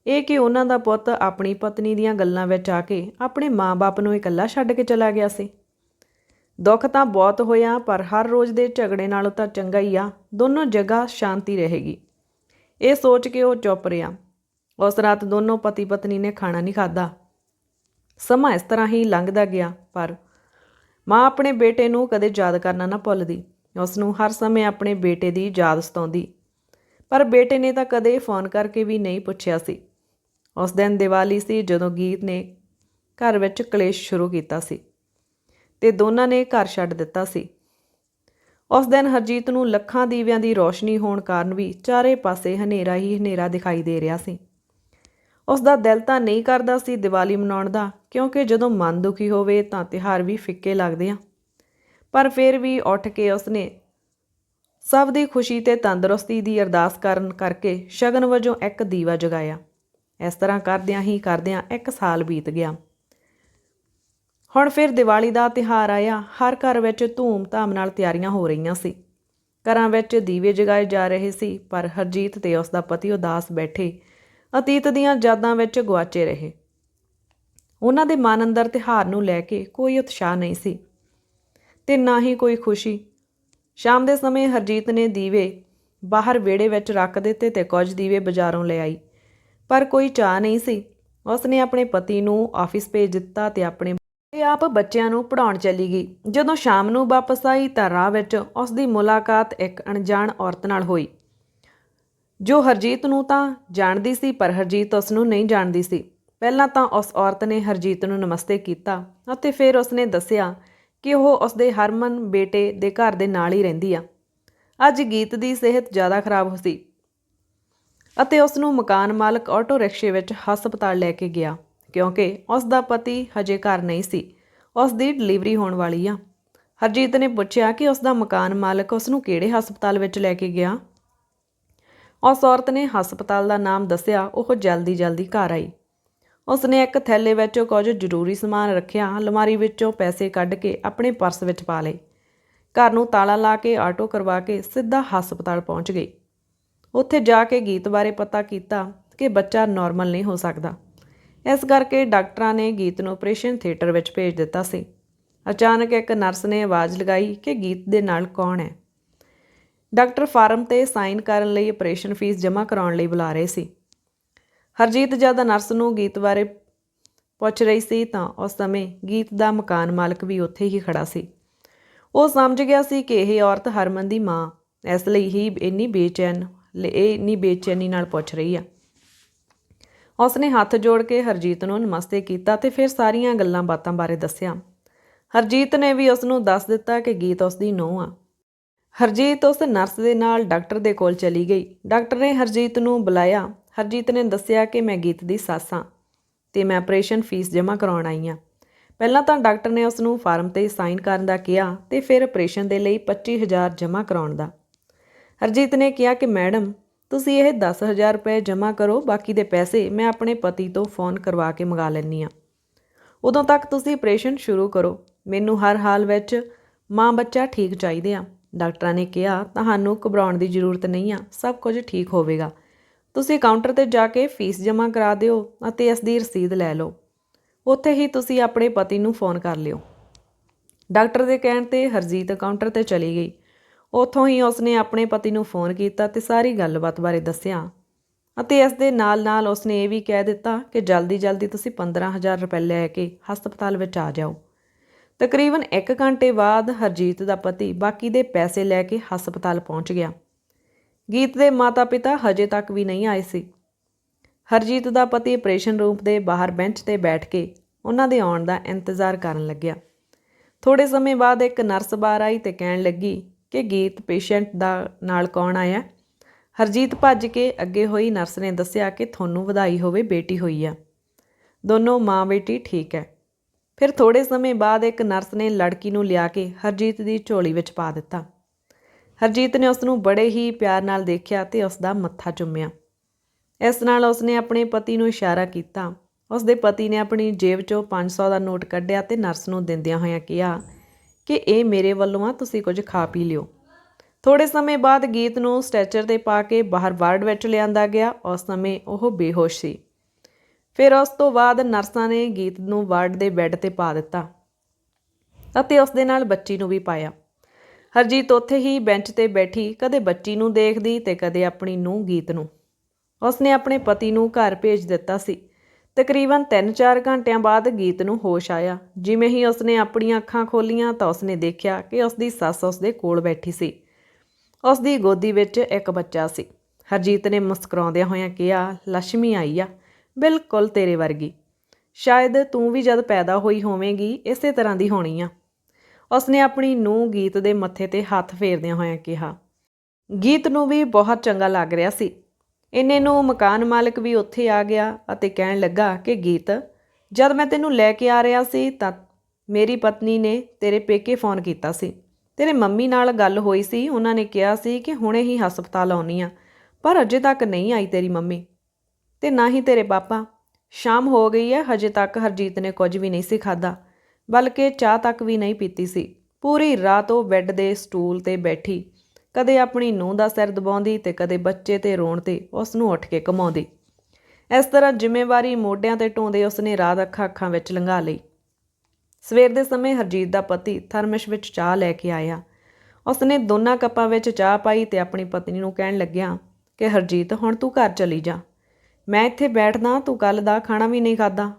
ਇਹ ਕਿ ਉਹਨਾਂ ਦਾ ਪੁੱਤ ਆਪਣੀ ਪਤਨੀ ਦੀਆਂ ਗੱਲਾਂ ਵਿੱਚ ਆ ਕੇ ਆਪਣੇ ਮਾਂ-ਬਾਪ ਨੂੰ ਇਕੱਲਾ ਛੱਡ ਕੇ ਚਲਾ ਗਿਆ ਸੀ। ਦੁੱਖ ਤਾਂ ਬਹੁਤ ਹੋਇਆ, ਪਰ ਹਰ ਰੋਜ਼ ਦੇ ਝਗੜੇ ਨਾਲੋਂ ਤਾਂ ਚੰਗਾ ਹੀ ਆ, ਦੋਨੋਂ ਜਗ੍ਹਾ ਸ਼ਾਂਤੀ ਰਹੇਗੀ। ਇਹ ਸੋਚ ਕੇ ਉਹ ਚੁੱਪ ਰਿਹਾ। ਉਸ ਰਾਤ ਦੋਨੋਂ ਪਤੀ ਪਤਨੀ ਨੇ ਖਾਣਾ ਨਹੀਂ ਖਾਦਾ ਸਮਾਂ ਇਸ ਤਰ੍ਹਾਂ ਹੀ ਲੰਘਦਾ ਗਿਆ, ਪਰ ਮਾਂ ਆਪਣੇ ਬੇਟੇ ਨੂੰ ਕਦੇ ਯਾਦ ਕਰਨਾ ਨਾ ਭੁੱਲਦੀ। ਉਸ ਨੂੰ ਹਰ ਸਮੇਂ ਆਪਣੇ ਬੇਟੇ ਦੀ ਯਾਦ ਸਤਾਉਂਦੀ। ਪਰ ਬੇਟੇ ਨੇ ਤਾਂ ਕਦੇ ਫੋਨ ਕਰਕੇ ਵੀ ਨਹੀਂ ਪੁੱਛਿਆ ਸੀ। ਉਸ ਦਿਨ ਦੀਵਾਲੀ ਸੀ ਜਦੋਂ ਗੀਤ ਨੇ ਘਰ ਵਿੱਚ ਕਲੇਸ਼ ਸ਼ੁਰੂ ਕੀਤਾ ਸੀ ਤੇ ਦੋਨਾਂ ਨੇ ਘਰ ਛੱਡ ਦਿੱਤਾ ਸੀ। ਉਸ ਦਿਨ ਹਰਜੀਤ ਨੂੰ ਲੱਖਾਂ ਦੀਵਿਆਂ ਦੀ ਰੋਸ਼ਨੀ ਹੋਣ ਕਾਰਨ ਵੀ ਚਾਰੇ ਪਾਸੇ ਹਨੇਰਾ ਹੀ ਹਨੇਰਾ ਦਿਖਾਈ ਦੇ ਰਿਹਾ ਸੀ। ਉਸ ਦਾ ਦਿਲ ਤਾਂ ਨਹੀਂ ਕਰਦਾ ਸੀ ਦੀਵਾਲੀ ਮਨਾਉਣ ਦਾ, ਕਿਉਂਕਿ ਜਦੋਂ ਮਨ ਦੁਖੀ ਹੋਵੇ ਤਾਂ ਤਿਉਹਾਰ ਵੀ ਫਿੱਕੇ ਲੱਗਦੇ ਆ। ਪਰ ਫਿਰ ਵੀ ਉੱਠ ਕੇ ਉਸਨੇ ਸਭ ਦੀ ਖੁਸ਼ੀ ਤੇ ਤੰਦਰੁਸਤੀ ਦੀ ਅਰਦਾਸ ਕਰਨ ਕਰਕੇ ਸ਼ਗਨ ਵਜੋਂ ਇੱਕ ਦੀਵਾ ਜਗਾਇਆ। ਇਸ ਤਰ੍ਹਾਂ ਕਰਦਿਆਂ ਹੀ ਕਰਦਿਆਂ ਇੱਕ ਸਾਲ ਬੀਤ ਗਿਆ। ਹੁਣ ਫਿਰ ਦੀਵਾਲੀ ਦਾ ਤਿਹਾਰ ਆਇਆ। ਹਰ ਘਰ ਵਿੱਚ ਧੂਮ-ਧਾਮ ਨਾਲ ਤਿਆਰੀਆਂ ਹੋ ਰਹੀਆਂ ਸੀ। ਘਰਾਂ ਵਿੱਚ ਦੀਵੇ ਜਗਾਏ ਜਾ ਰਹੇ ਸੀ, ਪਰ ਹਰਜੀਤ ਤੇ ਉਸ ਦਾ ਪਤੀ ਉਦਾਸ ਬੈਠੇ। ਅਤੀਤ ਦੀਆਂ ਯਾਦਾਂ ਵਿੱਚ ਗੁਆਚੇ ਰਹੇ। ਉਹਨਾਂ ਦੇ ਮਨ ਅੰਦਰ ਤਿਹਾਰ ਨੂੰ ਲੈ ਕੇ ਕੋਈ ਉਤਸ਼ਾਹ ਨਹੀਂ ਸੀ, ਤੇ ਨਾ ਹੀ ਕੋਈ ਖੁਸ਼ੀ। ਸ਼ਾਮ ਦੇ ਸਮੇਂ ਹਰਜੀਤ ਨੇ ਦੀਵੇ ਬਾਹਰ ਵਿਹੜੇ ਵਿੱਚ ਰੱਖ ਦਿੱਤੇ ਤੇ ਕੁਝ ਦੀਵੇ ਬਾਜ਼ਾਰੋਂ ਲੈ ਆਈ। ਪਰ ਕੋਈ ਚਾਹ ਨਹੀਂ ਸੀ। ਉਸ ਨੇ ਆਪਣੇ ਪਤੀ ਨੂੰ ਆਫਿਸ ਭੇਜ ਦਿੱਤਾ ਤੇ ਆਪਣੇ ਤੇ ਆਪ ਬੱਚਿਆਂ ਨੂੰ ਪੜਾਉਣ ਚਲੀ ਗਈ। ਜਦੋਂ ਸ਼ਾਮ ਨੂੰ ਵਾਪਸ ਆਈ ਤਾਂ ਰਾਹ ਵਿੱਚ ਉਸ ਦੀ ਮੁਲਾਕਾਤ ਇੱਕ ਅਣਜਾਣ ਔਰਤ ਨਾਲ ਹੋਈ। ਜੋ ਹਰਜੀਤ ਨੂੰ ਤਾਂ ਜਾਣਦੀ ਸੀ, ਪਰ ਹਰਜੀਤ ਉਸ ਨੂੰ ਨਹੀਂ ਜਾਣਦੀ ਸੀ। ਪਹਿਲਾਂ ਤਾਂ ਉਸ ਔਰਤ ਨੇ ਹਰਜੀਤ ਨੂੰ ਨਮਸਤੇ ਕੀਤਾ ਅਤੇ ਫਿਰ ਉਸਨੇ ਦੱਸਿਆ ਕਿ ਉਹ ਉਸਦੇ ਹਰਮਨ ਬੇਟੇ ਦੇ ਘਰ ਦੇ ਨਾਲ ਹੀ ਰਹਿੰਦੀ ਆ। ਅੱਜ ਗੀਤ ਦੀ ਸਿਹਤ ਜ਼ਿਆਦਾ ਖਰਾਬ ਸੀ। ਅਤੇ ਉਸ ਨੂੰ ਮਕਾਨ ਮਾਲਕ ਆਟੋ ਰਿਕਸ਼ੇ ਵਿੱਚ ਹਸਪਤਾਲ ਲੈ ਕੇ ਗਿਆ, ਕਿਉਂਕਿ ਉਸ ਦਾ ਪਤੀ ਹਜੇ ਘਰ ਨਹੀਂ ਸੀ। ਉਸ ਦੀ ਡਿਲੀਵਰੀ ਹੋਣ ਵਾਲੀ ਆ। ਹਰਜੀਤ ਨੇ ਪੁੱਛਿਆ ਕਿ ਉਸ ਦਾ ਮਕਾਨ ਮਾਲਕ ਉਸ ਨੂੰ ਕਿਹੜੇ ਹਸਪਤਾਲ ਵਿੱਚ ਲੈ ਕੇ ਗਿਆ? ਉਸ ਔਰਤ ਨੇ ਹਸਪਤਾਲ ਦਾ ਨਾਮ ਦੱਸਿਆ, ਉਹ ਜਲਦੀ ਜਲਦੀ ਘਰ ਆਈ। ਉਸ ਨੇ ਇੱਕ ਥੈਲੇ ਵਿੱਚ ਕੁਝ ਜ਼ਰੂਰੀ ਸਮਾਨ ਰੱਖਿਆ, ਅਲਮਾਰੀ ਵਿੱਚੋਂ ਪੈਸੇ ਕੱਢ ਕੇ ਆਪਣੇ ਪਰਸ ਵਿੱਚ ਪਾ ਲਏ। ਘਰ ਨੂੰ ਤਾਲਾ ਲਾ ਕੇ ਆਟੋ ਕਰਵਾ ਕੇ ਸਿੱਧਾ ਹਸਪਤਾਲ ਪਹੁੰਚ ਗਈ। ਉੱਥੇ ਜਾ ਕੇ ਗੀਤ ਬਾਰੇ ਪਤਾ ਕੀਤਾ ਕਿ ਬੱਚਾ ਨਾਰਮਲ ਨਹੀਂ ਹੋ ਸਕਦਾ। ਇਸ ਕਰਕੇ ਡਾਕਟਰਾਂ ਨੇ ਗੀਤ ਨੂੰ ਆਪਰੇਸ਼ਨ ਥੀਏਟਰ ਵਿੱਚ ਭੇਜ ਦਿੱਤਾ ਸੀ। ਅਚਾਨਕ ਇੱਕ ਨਰਸ ਨੇ ਆਵਾਜ਼ ਲਗਾਈ ਕਿ ਗੀਤ ਦੇ ਨਾਲ ਕੌਣ ਹੈ। ਡਾਕਟਰ ਫਾਰਮ ਤੇ ਸਾਈਨ ਕਰਨ ਲਈ ਆਪਰੇਸ਼ਨ ਫੀਸ ਜਮ੍ਹਾਂ ਕਰਾਉਣ ਲਈ ਬੁਲਾ ਰਹੇ ਸੀ। ਹਰਜੀਤ ਜਦ ਨਰਸ ਨੂੰ ਗੀਤ ਬਾਰੇ ਪੁੱਛ ਰਹੀ ਸੀ ਤਾਂ ਉਸ ਸਮੇਂ ਗੀਤ ਦਾ ਮਕਾਨ ਮਾਲਕ ਵੀ ਉੱਥੇ ਹੀ ਖੜਾ ਸੀ। ਉਹ ਸਮਝ ਗਿਆ ਸੀ ਕਿ ਇਹ ਔਰਤ ਹਰਮਨ ਦੀ ਮਾਂ, ਇਸ ਲਈ ਹੀ ਇੰਨੀ ਬੇਚੈਨ ਇਹ ਇੰਨੀ ਬੇਚੈਨੀ ਨਾਲ ਪੁੱਛ ਰਹੀ ਆ। ਉਸਨੇ ਹੱਥ ਜੋੜ ਕੇ ਹਰਜੀਤ ਨੂੰ ਨਮਸਤੇ ਕੀਤਾ ਤੇ ਫਿਰ ਸਾਰੀਆਂ ਗੱਲਾਂ ਬਾਤਾਂ ਬਾਰੇ ਦੱਸਿਆ। ਹਰਜੀਤ ਨੇ ਵੀ ਉਸ ਨੂੰ ਦੱਸ ਦਿੱਤਾ ਕਿ ਗੀਤ ਉਸ ਦੀ ਨੂੰਹ ਆ। ਹਰਜੀਤ ਉਸ ਨਰਸ ਦੇ ਨਾਲ ਡਾਕਟਰ ਦੇ ਕੋਲ ਚਲੀ ਗਈ। ਡਾਕਟਰ ਨੇ ਹਰਜੀਤ ਨੂੰ ਬੁਲਾਇਆ। ਹਰਜੀਤ ਨੇ ਦੱਸਿਆ ਕਿ ਮੈਂ ਗੀਤ ਦੀ ਸੱਸ ਹਾਂ ਤੇ ਮੈਂ ਆਪਰੇਸ਼ਨ ਫੀਸ ਜਮ੍ਹਾਂ ਕਰਾਉਣ ਆਈ ਹਾਂ ਪਹਿਲਾਂ ਤਾਂ ਡਾਕਟਰ ਨੇ ਉਸ ਨੂੰ ਫਾਰਮ ਤੇ ਸਾਈਨ ਕਰਨ ਦਾ ਕਿਹਾ ਤੇ ਫਿਰ ਆਪਰੇਸ਼ਨ ਦੇ ਲਈ 25000 ਜਮ੍ਹਾਂ ਕਰਾਉਣ ਦਾ। ਹਰਜੀਤ ਨੇ ਕਿਹਾ ਕਿ, ਮੈਡਮ, ਤੁਸੀਂ ਇਹ 10000 ਰੁਪਏ ਜਮ੍ਹਾਂ ਕਰੋ, ਬਾਕੀ ਦੇ ਪੈਸੇ ਮੈਂ ਆਪਣੇ ਪਤੀ ਤੋਂ ਫੋਨ ਕਰਵਾ ਕੇ ਮੰਗਾ ਲੈਂਦੀ ਆ ਉਦੋਂ ਤੱਕ ਤੁਸੀਂ ਆਪਰੇਸ਼ਨ ਸ਼ੁਰੂ ਕਰੋ। ਮੈਨੂੰ ਹਰ ਹਾਲ ਵਿੱਚ ਮਾਂ ਬੱਚਾ ਠੀਕ ਚਾਹੀਦੇ ਆ। ਡਾਕਟਰਾਂ ਨੇ ਕਿਹਾ, ਤੁਹਾਨੂੰ ਘਬਰਾਉਣ ਦੀ ਜ਼ਰੂਰਤ ਨਹੀਂ ਆ, ਸਭ ਕੁਝ ਠੀਕ ਹੋਵੇਗਾ। ਤੁਸੀਂ ਕਾਊਂਟਰ ਤੇ ਜਾ ਕੇ ਫੀਸ ਜਮ੍ਹਾਂ ਕਰਾ ਦਿਓ ਅਤੇ ਇਸ ਦੀ ਰਸੀਦ ਲੈ ਲਓ। ਉੱਥੇ ਹੀ ਤੁਸੀਂ ਆਪਣੇ ਪਤੀ ਨੂੰ ਫੋਨ ਕਰ ਲਿਓ। ਡਾਕਟਰ ਦੇ ਕਹਿਣ ਤੇ ਹਰਜੀਤ ਕਾਊਂਟਰ ਤੇ ਚਲੀ ਗਈ। ਉੱਥੋਂ ਹੀ ਉਸਨੇ ਆਪਣੇ ਪਤੀ ਨੂੰ ਫੋਨ ਕੀਤਾ ਤੇ ਸਾਰੀ ਗੱਲਬਾਤ ਬਾਰੇ ਦੱਸਿਆ। ਅਤੇ ਇਸ ਦੇ ਨਾਲ-ਨਾਲ ਉਸਨੇ ਇਹ ਵੀ ਕਹਿ ਦਿੱਤਾ ਕਿ ਜਲਦੀ-ਜਲਦੀ ਤੁਸੀਂ 15000 ਰੁਪਏ ਲੈ ਕੇ ਹਸਪਤਾਲ ਵਿੱਚ ਆ ਜਾਓ। ਤਕਰੀਬਨ 1 ਘੰਟੇ ਬਾਅਦ ਹਰਜੀਤ ਦਾ ਪਤੀ ਬਾਕੀ ਦੇ ਪੈਸੇ ਲੈ ਕੇ ਹਸਪਤਾਲ ਪਹੁੰਚ ਗਿਆ। ਗੀਤ ਦੇ ਮਾਤਾ-ਪਿਤਾ ਹਜੇ ਤੱਕ ਵੀ ਨਹੀਂ ਆਏ ਸੀ। ਹਰਜੀਤ ਦਾ ਪਤੀ ਆਪਰੇਸ਼ਨ ਰੂਮ ਦੇ ਬਾਹਰ ਬੈਂਚ ਤੇ ਬੈਠ ਕੇ ਉਹਨਾਂ ਦੇ ਆਉਣ ਦਾ ਇੰਤਜ਼ਾਰ ਕਰਨ ਲੱਗਿਆ। ਥੋੜੇ ਸਮੇਂ ਬਾਅਦ ਇੱਕ ਨਰਸ ਬਾਹਰ ਆਈ ਤੇ ਕਹਿਣ ਲੱਗੀ ਕਿ ਗੀਤ ਪੇਸ਼ੈਂਟ ਦਾ ਨਾਲ ਕੌਣ ਆਇਆ? ਹਰਜੀਤ ਭੱਜ ਕੇ ਅੱਗੇ ਹੋਈ ਨਰਸ ਨੇ ਦੱਸਿਆ ਕਿ ਤੁਹਾਨੂੰ ਵਧਾਈ ਹੋਵੇ, ਬੇਟੀ ਹੋਈ ਆ। ਦੋਨੋਂ ਮਾਂ ਬੇਟੀ ਠੀਕ ਹੈ। ਫਿਰ ਥੋੜੇ ਸਮੇਂ ਬਾਅਦ ਇੱਕ ਨਰਸ ਨੇ ਲੜਕੀ ਨੂੰ ਲਿਆ ਕੇ ਹਰਜੀਤ ਦੀ ਝੋਲੀ ਵਿੱਚ ਪਾ ਦਿੱਤਾ। ਹਰਜੀਤ ਨੇ ਉਸ ਨੂੰ ਬੜੇ ਹੀ ਪਿਆਰ ਨਾਲ ਦੇਖਿਆ ਤੇ ਉਸ ਦਾ ਮੱਥਾ ਚੁੰਮਿਆ। ਇਸ ਨਾਲ ਉਸਨੇ ਆਪਣੇ ਪਤੀ ਨੂੰ ਇਸ਼ਾਰਾ ਕੀਤਾ। ਉਸ ਦੇ ਪਤੀ ਨੇ ਆਪਣੀ ਜੇਬ 'ਚੋਂ 500 ਦਾ ਨੋਟ ਕੱਢਿਆ ਤੇ ਨਰਸ ਨੂੰ ਦਿੰਦਿਆਂ ਹੋਇਆਂ ਕਿਹਾ ਕਿ ਇਹ ਮੇਰੇ ਵੱਲੋਂ ਆ, ਤੁਸੀਂ ਕੁਝ ਖਾ ਪੀ ਲਿਓ। ਥੋੜੇ ਸਮੇਂ ਬਾਅਦ ਗੀਤ ਨੂੰ ਸਟੈਚਰ ਤੇ ਪਾ ਕੇ ਬਾਹਰ ਵਾਰਡ ਵਿੱਚ ਲਿਆਂਦਾ ਗਿਆ। ਉਸ ਸਮੇਂ ਉਹ ਬੇਹੋਸ਼ ਸੀ। ਫਿਰ ਉਸ ਤੋਂ ਬਾਅਦ ਨਰਸਾਂ ਨੇ ਗੀਤ ਨੂੰ ਵਾਰਡ ਦੇ ਬੈੱਡ ਤੇ ਪਾ ਦਿੱਤਾ ਅਤੇ ਉਸ ਦੇ ਨਾਲ ਬੱਚੀ ਨੂੰ ਵੀ ਪਾਇਆ। ਹਰਜੀਤ ਉੱਥੇ ਹੀ ਬੈਂਚ ਤੇ ਬੈਠੀ, ਕਦੇ ਬੱਚੀ ਨੂੰ ਦੇਖਦੀ ਤੇ ਕਦੇ ਆਪਣੀ ਨੂੰ ਗੀਤ ਨੂੰ। ਉਸਨੇ ਆਪਣੇ ਪਤੀ ਨੂੰ ਘਰ ਭੇਜ ਦਿੱਤਾ ਸੀ। ਤਕਰੀਬਨ 3-4 ਘੰਟਿਆਂ ਬਾਅਦ ਗੀਤ ਨੂੰ ਹੋਸ਼ ਆਇਆ। ਜਿਵੇਂ ਹੀ ਉਸਨੇ ਆਪਣੀਆਂ ਅੱਖਾਂ ਖੋਲੀਆਂ ਤਾਂ ਉਸਨੇ ਦੇਖਿਆ ਕਿ ਉਸਦੀ ਸੱਸ ਉਸਦੇ ਕੋਲ ਬੈਠੀ ਸੀ। ਉਸਦੀ ਗੋਦੀ ਵਿੱਚ ਇੱਕ ਬੱਚਾ ਸੀ। ਹਰਜੀਤ ਨੇ ਮੁਸਕਰਾਉਂਦਿਆਂ ਹੋਇਆਂ ਕਿਹਾ ਲక్ష్ਮੀ ਆਈ ਆ, ਬਿਲਕੁਲ ਤੇਰੇ ਵਰਗੀ। ਸ਼ਾਇਦ ਤੂੰ ਵੀ ਜਦ ਪੈਦਾ ਹੋਈ ਹੋਵੇਂਗੀ, ਇਸੇ ਤਰ੍ਹਾਂ ਦੀ ਹੋਣੀ ਆ। ਉਸਨੇ ਆਪਣੀ ਨੂੰਹ ਗੀਤ ਦੇ ਮੱਥੇ ਤੇ ਹੱਥ ਫੇਰਦਿਆਂ ਹੋਇਆਂ ਕਿਹਾ। ਗੀਤ ਨੂੰ ਵੀ ਬਹੁਤ ਚੰਗਾ ਲੱਗ ਰਿਹਾ ਸੀ। ਇੰਨੇ ਨੂੰ ਮਕਾਨ ਮਾਲਕ ਵੀ ਉੱਥੇ ਆ ਗਿਆ ਅਤੇ ਕਹਿਣ ਲੱਗਾ ਕਿ, ਗੀਤ, ਜਦ ਮੈਂ ਤੈਨੂੰ ਲੈ ਕੇ ਆ ਰਿਹਾ ਸੀ ਤਾਂ ਮੇਰੀ ਪਤਨੀ ਨੇ ਤੇਰੇ ਪੇਕੇ ਫੋਨ ਕੀਤਾ ਸੀ। ਤੇਰੇ ਮੰਮੀ ਨਾਲ ਗੱਲ ਹੋਈ ਸੀ। ਉਹਨਾਂ ਨੇ ਕਿਹਾ ਸੀ ਕਿ ਹੁਣੇ ਹੀ ਹਸਪਤਾਲ ਆਉਣੀ ਆ, ਪਰ ਅਜੇ ਤੱਕ ਨਹੀਂ ਆਈ ਤੇਰੀ ਮੰਮੀ ਤੇ ਨਾ ਹੀ ਤੇਰੇ ਪਾਪਾ। ਸ਼ਾਮ ਹੋ ਗਈ ਹੈ। ਹਜੇ ਤੱਕ ਹਰਜੀਤ ਨੇ ਕੁਝ ਵੀ ਨਹੀਂ ਸੀ ਖਾਦਾ ਬਲਕਿ ਚਾਹ ਤੱਕ ਵੀ ਨਹੀਂ ਪੀਤੀ ਸੀ। ਪੂਰੀ ਰਾਤ ਉਹ ਬੈੱਡ ਦੇ ਸਟੂਲ ਤੇ ਬੈਠੀ। ਕਦੇ ਆਪਣੀ ਨੂੰਹ ਦਾ ਸਿਰ ਦਬਾਉਂਦੀ ਤੇ ਕਦੇ ਬੱਚੇ ਤੇ ਰੋਣ ਤੇ ਉਸ ਨੂੰ ਉੱਠ ਕੇ ਕਮਾਉਂਦੀ ਇਸ ਤਰ੍ਹਾਂ ਜ਼ਿੰਮੇਵਾਰੀ ਮੋਢਿਆਂ ਤੇ ਢੋਂਦੇ ਉਸ ਨੇ ਰਾਤ ਅੱਖਾਂ ਅੱਖਾਂ ਵਿੱਚ ਲੰਘਾ ਲਈ। ਸਵੇਰ ਦੇ ਸਮੇਂ ਹਰਜੀਤ ਦਾ ਪਤੀ ਥਰਮਸ਼ ਵਿੱਚ ਚਾਹ ਲੈ ਕੇ ਆਇਆ। ਉਸਨੇ ਦੋਨਾਂ ਕੱਪਾਂ ਵਿੱਚ ਚਾਹ ਪਾਈ ਤੇ ਆਪਣੀ ਪਤਨੀ ਨੂੰ ਕਹਿਣ ਲੱਗਿਆ ਕਿ, ਹਰਜੀਤ, ਹੁਣ ਤੂੰ ਘਰ ਚਲੀ ਜਾ। ਮੈਂ ਇੱਥੇ ਬੈਠਦਾ ਤੂੰ ਕੱਲ ਦਾ ਖਾਣਾ ਵੀ ਨਹੀਂ ਖਾਦਾ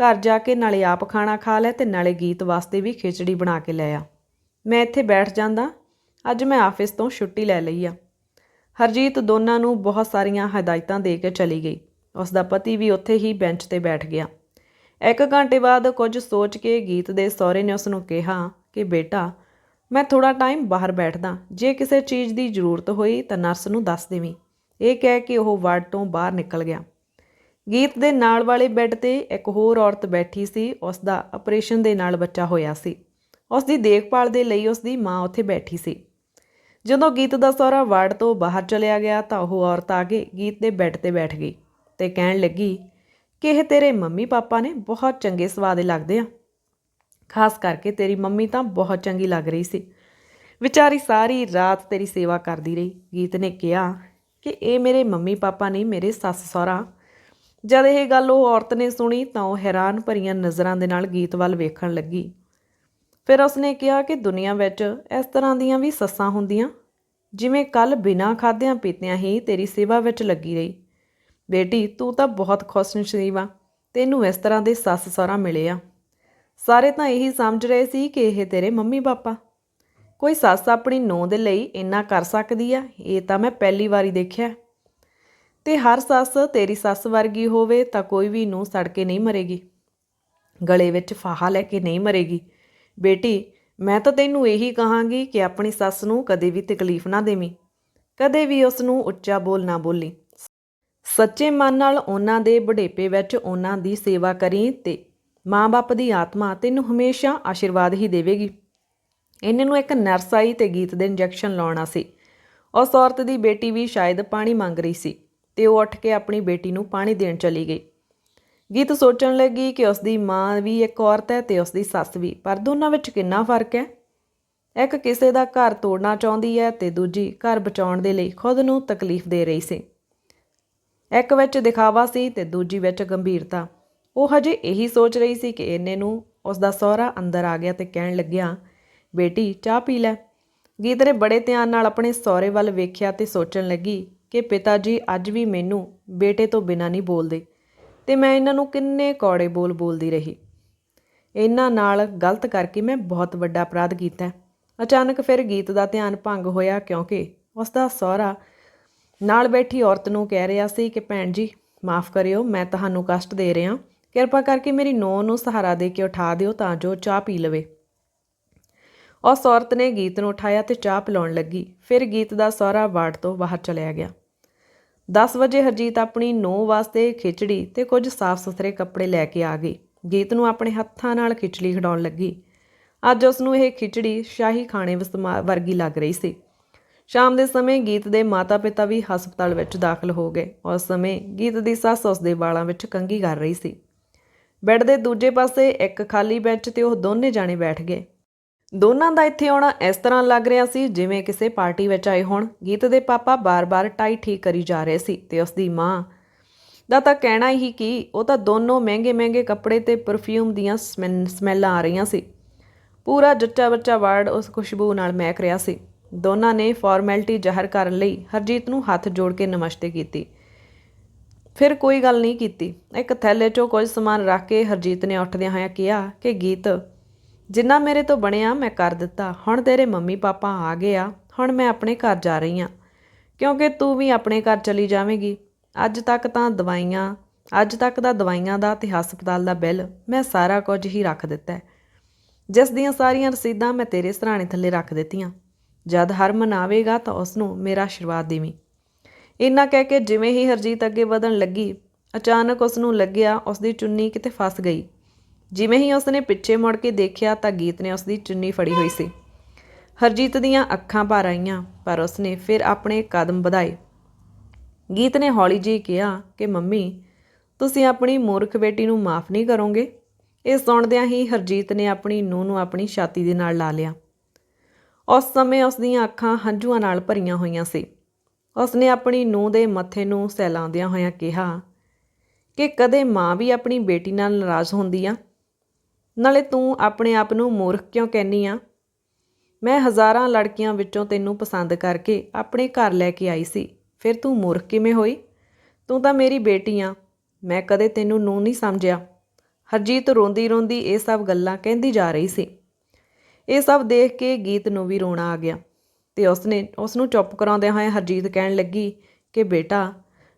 ਘਰ ਜਾ ਕੇ ਨਾਲੇ ਆਪ ਖਾਣਾ ਖਾ ਲੈ ਤੇ ਨਾਲੇ ਗੀਤ ਵਾਸਤੇ ਵੀ ਖਿਚੜੀ ਬਣਾ ਕੇ ਲੈ ਆ। ਮੈਂ ਇੱਥੇ ਬੈਠ ਜਾਂਦਾ ਅੱਜ ਮੈਂ ਆਫਿਸ ਤੋਂ ਛੁੱਟੀ ਲੈ ਲਈ ਆ। ਹਰਜੀਤ ਦੋਨਾਂ ਨੂੰ ਬਹੁਤ ਸਾਰੀਆਂ ਹਦਾਇਤਾਂ ਦੇ ਕੇ ਚਲੀ ਗਈ। ਉਸ ਦਾ ਪਤੀ ਵੀ ਉੱਥੇ ਹੀ ਬੈਂਚ ਤੇ ਬੈਠ ਗਿਆ। ਇੱਕ ਘੰਟੇ ਬਾਅਦ ਕੁਝ ਸੋਚ ਕੇ ਗੀਤ ਦੇ ਸਹੁਰੇ ਨੇ ਉਸ ਨੂੰ ਕਿਹਾ ਕਿ ਬੇਟਾ, ਮੈਂ ਥੋੜਾ ਟਾਈਮ ਬਾਹਰ ਬੈਠਦਾ। ਜੇ ਕਿਸੇ ਚੀਜ਼ ਦੀ ਜ਼ਰੂਰਤ ਹੋਈ ਤਾਂ ਨਰਸ ਨੂੰ ਦੱਸ ਦੇਵੀਂ। ਇਹ ਕਹਿ ਕੇ ਉਹ ਵਾਰਡ ਤੋਂ ਬਾਹਰ ਨਿਕਲ ਗਿਆ। ਗੀਤ ਦੇ ਨਾਲ ਵਾਲੇ ਬੈੱਡ ਤੇ ਇੱਕ ਹੋਰ ਔਰਤ ਬੈਠੀ ਸੀ। ਉਸ ਦਾ ਆਪਰੇਸ਼ਨ ਦੇ ਨਾਲ ਬੱਚਾ ਹੋਇਆ ਸੀ। ਉਸ ਦੀ ਦੇਖਭਾਲ ਦੇ ਲਈ ਉਸ ਦੀ ਮਾਂ ਉੱਥੇ ਬੈਠੀ ਸੀ। ਜਦੋਂ ਗੀਤ ਦਾ ਸਹੁਰਾ ਵਾਰਡ ਤੋਂ ਬਾਹਰ ਚਲਿਆ ਗਿਆ ਤਾਂ ਉਹ ਔਰਤ ਆ ਕੇ ਗੀਤ ਦੇ ਬੈੱਡ ਤੇ ਬੈਠ ਗਈ ਤੇ ਕਹਿਣ ਲੱਗੀ ਕਿ ਇਹ ਤੇਰੇ ਮੰਮੀ ਪਾਪਾ ਨੇ ਬਹੁਤ ਚੰਗੇ ਸਵਾਦ ਦੇ ਲੱਗਦੇ ਆ। ਖਾਸ ਕਰਕੇ ਤੇਰੀ ਮੰਮੀ ਤਾਂ ਬਹੁਤ ਚੰਗੀ ਲੱਗ ਰਹੀ ਸੀ। ਵਿਚਾਰੀ ਸਾਰੀ ਰਾਤ ਤੇਰੀ ਸੇਵਾ ਕਰਦੀ ਰਹੀ। ਗੀਤ ਨੇ ਕਿਹਾ ਕਿ ਇਹ ਮੇਰੇ ਮੰਮੀ ਪਾਪਾ ਨਹੀਂ, ਮੇਰੇ ਸੱਸ ਸਹੁਰਾ। ਜਦ ਇਹ ਗੱਲ ਉਹ ਔਰਤ ਨੇ ਸੁਣੀ ਤਾਂ ਉਹ ਹੈਰਾਨ ਭਰੀਆਂ ਨਜ਼ਰਾਂ ਦੇ ਨਾਲ ਗੀਤ ਵੱਲ ਵੇਖਣ ਲੱਗੀ। ਫਿਰ ਉਸਨੇ ਕਿਹਾ ਕਿ ਦੁਨੀਆ ਵਿੱਚ ਇਸ ਤਰ੍ਹਾਂ ਦੀਆਂ ਵੀ ਸੱਸਾਂ ਹੁੰਦੀਆਂ, ਜਿਵੇਂ ਕੱਲ ਬਿਨਾਂ ਖਾਦਿਆਂ ਪੀਤਿਆਂ ਹੀ ਤੇਰੀ ਸੇਵਾ ਵਿੱਚ ਲੱਗੀ ਰਹੀ। ਬੇਟੀ, ਤੂੰ ਤਾਂ ਬਹੁਤ ਖੁਸ਼ ਨਸ਼ੀਬ ਆ, ਤੈਨੂੰ ਇਸ ਤਰ੍ਹਾਂ ਦੇ ਸੱਸ ਸਹੁਰਾ ਮਿਲੇ ਆ। ਸਾਰੇ ਤਾਂ ਇਹੀ ਸਮਝ ਰਹੇ ਸੀ ਕਿ ਇਹ ਤੇਰੇ ਮੰਮੀ ਪਾਪਾ। ਕੋਈ ਸੱਸ ਆਪਣੀ ਨੂੰਹ ਦੇ ਲਈ ਇੰਨਾ ਕਰ ਸਕਦੀ ਆ, ਇਹ ਤਾਂ ਮੈਂ ਪਹਿਲੀ ਵਾਰੀ ਦੇਖਿਆ। ਤੇ ਹਰ ਸੱਸ ਤੇਰੀ ਸੱਸ ਵਰਗੀ ਹੋਵੇ ਤਾਂ ਕੋਈ ਵੀ ਨੂੰ ਸੜ ਕੇ ਨਹੀਂ ਮਰੇਗੀ। ਗਲੇ ਵਿੱਚ ਫਾਹਾ ਲੈ ਕੇ ਨਹੀਂ ਮਰੇਗੀ। ਬੇਟੀ, ਮੈਂ ਤਾਂ ਤੈਨੂੰ ਇਹੀ ਕਹਾਂਗੀ ਕਿ ਆਪਣੀ ਸੱਸ ਨੂੰ ਕਦੇ ਵੀ ਤਕਲੀਫ ਨਾ ਦੇਵੀਂ। ਕਦੇ ਵੀ ਉਸ ਨੂੰ ਉੱਚਾ ਬੋਲ ਨਾ ਬੋਲੀ। ਸੱਚੇ ਮਨ ਨਾਲ ਉਹਨਾਂ ਦੇ ਬੁਢੇਪੇ ਵਿੱਚ ਉਹਨਾਂ ਦੀ ਸੇਵਾ ਕਰੀ ਤੇ ਮਾਂ-ਬਾਪ ਦੀ ਆਤਮਾ ਤੈਨੂੰ ਹਮੇਸ਼ਾ ਆਸ਼ੀਰਵਾਦ ਹੀ ਦੇਵੇਗੀ। ਇਹਨਾਂ ਨੂੰ ਇੱਕ ਨਰਸ ਆਈ ਤੇ ਗੀਤ ਦੇ ਇੰਜੈਕਸ਼ਨ ਲਾਉਣਾ ਸੀ। ਉਸ ਔਰਤ ਦੀ ਬੇਟੀ ਵੀ ਸ਼ਾਇਦ ਪਾਣੀ ਮੰਗ ਰਹੀ ਸੀ ਤੇ ਉਹ ਉੱਠ ਕੇ ਆਪਣੀ ਬੇਟੀ ਨੂੰ ਪਾਣੀ ਦੇਣ ਚਲੀ ਗਈ। ਗੀਤ ਸੋਚਣ ਲੱਗੀ ਕਿ ਉਸ ਦੀ ਮਾਂ ਵੀ ਇੱਕ ਔਰਤ ਹੈ ਤੇ ਉਸ ਦੀ ਸੱਸ ਵੀ, ਪਰ ਦੋਨਾਂ ਵਿੱਚ ਕਿੰਨਾ ਫ਼ਰਕ ਹੈ? ਇੱਕ ਕਿਸੇ ਦਾ ਘਰ ਤੋੜਨਾ ਚਾਹੁੰਦੀ ਹੈ ਤੇ ਦੂਜੀ ਘਰ ਬਚਾਉਣ ਦੇ ਲਈ ਖੁਦ ਨੂੰ ਤਕਲੀਫ ਦੇ ਰਹੀ ਸੀ। ਇੱਕ ਵਿੱਚ ਦਿਖਾਵਾ ਸੀ ਤੇ ਦੂਜੀ ਵਿੱਚ ਗੰਭੀਰਤਾ। ਉਹ ਹਜੇ ਇਹੀ ਸੋਚ ਰਹੀ ਸੀ ਕਿ ਇੰਨੇ ਨੂੰ ਉਸ ਦਾ ਸਹੁਰਾ ਅੰਦਰ ਆ ਗਿਆ ਤੇ ਕਹਿਣ ਲੱਗਿਆ, ਬੇਟੀ, ਚਾਹ ਪੀ ਲੈ। ਗੀਤ ਨੇ ਬੜੇ ਧਿਆਨ ਨਾਲ ਆਪਣੇ ਸਹੁਰੇ ਵੱਲ ਵੇਖਿਆ ਤੇ ਸੋਚਣ ਲੱਗੀ ਕਿ ਪਿਤਾ ਜੀ ਅੱਜ ਵੀ ਮੈਨੂੰ ਬੇਟੇ ਤੋਂ ਬਿਨਾਂ ਨਹੀਂ ਬੋਲਦੇ। ਤੇ ਮੈਂ ਇਹਨਾਂ ਨੂੰ ਕਿੰਨੇ ਕੌੜੇ ਬੋਲ ਬੋਲਦੀ ਰਹੀ। ਇਹਨਾਂ ਨਾਲ ਗਲਤ ਕਰਕੇ ਮੈਂ ਬਹੁਤ ਵੱਡਾ ਅਪਰਾਧ ਕੀਤਾ। ਅਚਾਨਕ ਫਿਰ ਗੀਤ ਦਾ ਧਿਆਨ ਭੰਗ ਹੋਇਆ ਕਿਉਂਕਿ ਉਸ ਦਾ ਸਹੁਰਾ ਨਾਲ ਬੈਠੀ ਔਰਤ ਨੂੰ ਕਹਿ ਰਿਹਾ ਸੀ ਕਿ, ਭੈਣ ਜੀ, ਮਾਫ ਕਰਿਓ, ਮੈਂ ਤੁਹਾਨੂੰ ਕਸ਼ਟ ਦੇ ਰਿਹਾ। ਕਿਰਪਾ ਕਰਕੇ ਮੇਰੀ ਨੂੰਹ ਨੂੰ ਸਹਾਰਾ ਦੇ ਕੇ ਉਠਾ ਦਿਓ ਤਾਂ ਜੋ ਚਾਹ ਪੀ ਲਵੇ। ਉਸ ਔਰਤ ਨੇ ਗੀਤ ਨੂੰ ਉਠਾਇਆ ਤੇ ਚਾਹ ਪਿਲਾਉਣ ਲੱਗੀ। ਫਿਰ ਗੀਤ ਦਾ ਸਹੁਰਾ ਵਾਰਡ ਤੋਂ ਬਾਹਰ ਚਲਿਆ ਗਿਆ। 10 ਵਜੇ ਹਰਜੀਤ ਆਪਣੀ ਨੂੰਹ ਵਾਸਤੇ ਖਿਚੜੀ ਤੇ ਕੁਝ ਸਾਫ਼ ਸੁਥਰੇ ਕੱਪੜੇ ਲੈ ਕੇ ਆ ਗਈ। ਗੀਤ ਨੂੰ ਆਪਣੇ ਹੱਥਾਂ ਨਾਲ ਖਿਚੜੀ ਖਿਡਾਉਣ ਲੱਗੀ। ਅੱਜ ਉਸ ਨੂੰ ਇਹ ਖਿਚੜੀ ਸ਼ਾਹੀ ਖਾਣੇ ਵਸਮਾ- ਵਰਗੀ ਲੱਗ ਰਹੀ ਸੀ। ਸ਼ਾਮ ਦੇ ਸਮੇਂ ਗੀਤ ਦੇ ਮਾਤਾ-ਪਿਤਾ ਵੀ ਹਸਪਤਾਲ ਵਿੱਚ ਦਾਖਲ ਹੋ ਗਏ। ਉਸ ਸਮੇਂ ਗੀਤ ਦੀ ਸੱਸ ਉਸ ਦੇ ਵਾਲਾਂ ਵਿੱਚ ਕੰਘੀ ਕਰ ਰਹੀ ਸੀ। ਬੈੱਡ ਦੇ ਦੂਜੇ ਪਾਸੇ ਇੱਕ ਖਾਲੀ ਬੈਂਚ ਤੇ ਉਹ ਦੋਨੇ ਜਾਣੇ ਬੈਠ ਗਏ। ਦੋਨਾਂ ਦਾ ਇੱਥੇ ਆਉਣਾ ਇਸ ਤਰ੍ਹਾਂ ਲੱਗ ਰਿਹਾ ਸੀ ਜਿਵੇਂ ਕਿਸੇ ਪਾਰਟੀ ਵਿੱਚ ਆਏ ਹੋਣ। ਗੀਤ ਦੇ ਪਾਪਾ ਬਾਰ-ਬਾਰ ਟਾਈ ਠੀਕ ਕਰੀ ਜਾ ਰਹੇ ਸੀ ਤੇ ਉਸ ਦੀ ਮਾਂ ਦਾ ਤਾਂ ਕਹਿਣਾ ਹੀ ਕਿ ਉਹ ਤਾਂ ਦੋਨੋਂ ਮਹਿੰਗੇ-ਮਹਿੰਗੇ ਕੱਪੜੇ ਤੇ ਪਰਫਿਊਮ ਦੀਆਂ ਸਮੈਲ- ਸਮੈਲਾਂ ਆ ਰਹੀਆਂ ਸੀ। ਪੂਰਾ ਜੱਚਾ ਬੱਚਾ ਵਾਰਡ ਉਸ ਖੁਸ਼ਬੂ ਨਾਲ ਮਹਿਕ ਰਿਹਾ ਸੀ। ਦੋਨਾਂ ਨੇ ਫਾਰਮੈਲਿਟੀ ਜ਼ਾਹਰ ਕਰਨ ਲਈ ਹਰਜੀਤ ਨੂੰ ਹੱਥ ਜੋੜ ਕੇ ਨਮਸਤੇ ਕੀਤੀ। ਫਿਰ ਕੋਈ ਗੱਲ ਨਹੀਂ ਕੀਤੀ। ਇੱਕ ਥੈਲੇ 'ਚੋਂ ਕੁਝ ਸਮਾਨ ਰੱਖ ਕੇ ਹਰਜੀਤ ਨੇ ਉੱਠਦਿਆਂ ਹੋਇਆਂ ਕਿਹਾ ਕਿ ਗੀਤ ਜਿੰਨਾ ਮੇਰੇ ਤੋਂ ਬਣਿਆ ਮੈਂ ਕਰ ਦਿੱਤਾ। ਹੁਣ ਤੇਰੇ ਮੰਮੀ ਪਾਪਾ ਆ ਗਏ ਆ। ਹੁਣ ਮੈਂ ਆਪਣੇ ਘਰ ਜਾ ਰਹੀ ਹਾਂ। ਕਿਉਂਕਿ ਤੂੰ ਵੀ ਆਪਣੇ ਘਰ ਚਲੀ ਜਾਵੇਂਗੀ। ਅੱਜ ਤੱਕ ਤਾਂ ਦਵਾਈਆਂ, ਅੱਜ ਤੱਕ ਦਾ ਦਵਾਈਆਂ ਦਾ ਤੇ ਹਸਪਤਾਲ ਦਾ ਬਿੱਲ ਮੈਂ ਸਾਰਾ ਕੁਝ ਹੀ ਰੱਖ ਦਿੱਤਾ ਜਿਸ ਦੀਆਂ ਸਾਰੀਆਂ ਰਸੀਦਾਂ ਮੈਂ ਤੇਰੇ ਸਰਾਣੇ ਥੱਲੇ ਰੱਖ ਦਿੱਤੀਆਂ। ਜਦ ਹਰਮਨ ਆਵੇਗਾ ਤਾਂ ਉਸ ਨੂੰ ਮੇਰਾ ਆਸ਼ੀਰਵਾਦ ਦੇਵੀਂ। ਇੰਨਾ ਕਹਿ ਕੇ ਜਿਵੇਂ ਹੀ ਹਰਜੀਤ ਅੱਗੇ ਵਧਣ ਲੱਗੀ, ਅਚਾਨਕ ਉਸ ਨੂੰ ਲੱਗਿਆ ਉਸ ਦੀ ਚੁੰਨੀ ਕਿਤੇ ਫਸ ਗਈ। ਜਿਵੇਂ ਹੀ ਉਸਨੇ ਪਿੱਛੇ ਮੁੜ ਕੇ ਦੇਖਿਆ ਤਾਂ ਗੀਤ ਨੇ ਉਸ ਦੀ ਚੁੰਨੀ ਫੜੀ ਹੋਈ ਸੀ। ਹਰਜੀਤ ਦੀਆਂ ਅੱਖਾਂ ਭਰ ਆਈਆਂ, ਪਰ ਉਸਨੇ ਫਿਰ ਆਪਣੇ ਕਦਮ ਵਧਾਏ। ਗੀਤ ਨੇ ਹੌਲੀ ਜੀ ਕਿਹਾ ਕਿ, ਮੰਮੀ, ਤੁਸੀਂ ਆਪਣੀ ਮੂਰਖ ਬੇਟੀ ਨੂੰ ਮਾਫ ਨਹੀਂ ਕਰੋਗੇ? ਇਹ ਸੁਣਦਿਆਂ ਹੀ ਹਰਜੀਤ ਨੇ ਆਪਣੀ ਨੂੰਹ ਨੂੰ ਆਪਣੀ ਛਾਤੀ ਦੇ ਨਾਲ ਲਾ ਲਿਆ। ਉਸ ਸਮੇਂ ਉਸ ਦੀਆਂ ਅੱਖਾਂ ਹੰਝੂਆਂ ਨਾਲ ਭਰੀਆਂ ਹੋਈਆਂ ਸੀ। ਉਸ ਨੇ ਆਪਣੀ ਨੂੰਹ ਦੇ ਮੱਥੇ ਨੂੰ ਸਹਿਲਾਉਂਦਿਆਂ ਹੋਇਆਂ ਕਿਹਾ ਕਿ, ਕਦੇ ਮਾਂ ਵੀ ਆਪਣੀ ਬੇਟੀ ਨਾਲ ਨਾਰਾਜ਼ ਹੁੰਦੀ ਆ? ਨਾਲੇ ਤੂੰ ਆਪਣੇ ਆਪ ਨੂੰ ਮੂਰਖ ਕਿਉਂ ਕਹਿੰਨੀ ਆ? ਮੈਂ ਹਜ਼ਾਰਾਂ ਲੜਕੀਆਂ ਵਿੱਚੋਂ ਤੈਨੂੰ ਪਸੰਦ ਕਰਕੇ ਆਪਣੇ ਘਰ ਲੈ ਕੇ ਆਈ ਸੀ। ਫਿਰ ਤੂੰ ਮੂਰਖ ਕਿਵੇਂ ਹੋਈ? ਤੂੰ ਤਾਂ ਮੇਰੀ ਬੇਟੀ ਆ। ਮੈਂ ਕਦੇ ਤੈਨੂੰ ਨੂੰ ਨਹੀਂ ਸਮਝਿਆ। ਹਰਜੀਤ ਰੋਂਦੀ ਰੋਂਦੀ ਇਹ ਸਭ ਗੱਲਾਂ ਕਹਿੰਦੀ ਜਾ ਰਹੀ ਸੀ। ਇਹ ਸਭ ਦੇਖ ਕੇ ਗੀਤ ਨੂੰ ਵੀ ਰੋਣਾ ਆ ਗਿਆ। ਤੇ ਉਸਨੇ ਉਸ ਨੂੰ ਚੁੱਪ ਕਰਾਉਂਦਿਆਂ ਹੋਏ ਹਰਜੀਤ ਕਹਿਣ ਲੱਗੀ ਕਿ ਬੇਟਾ,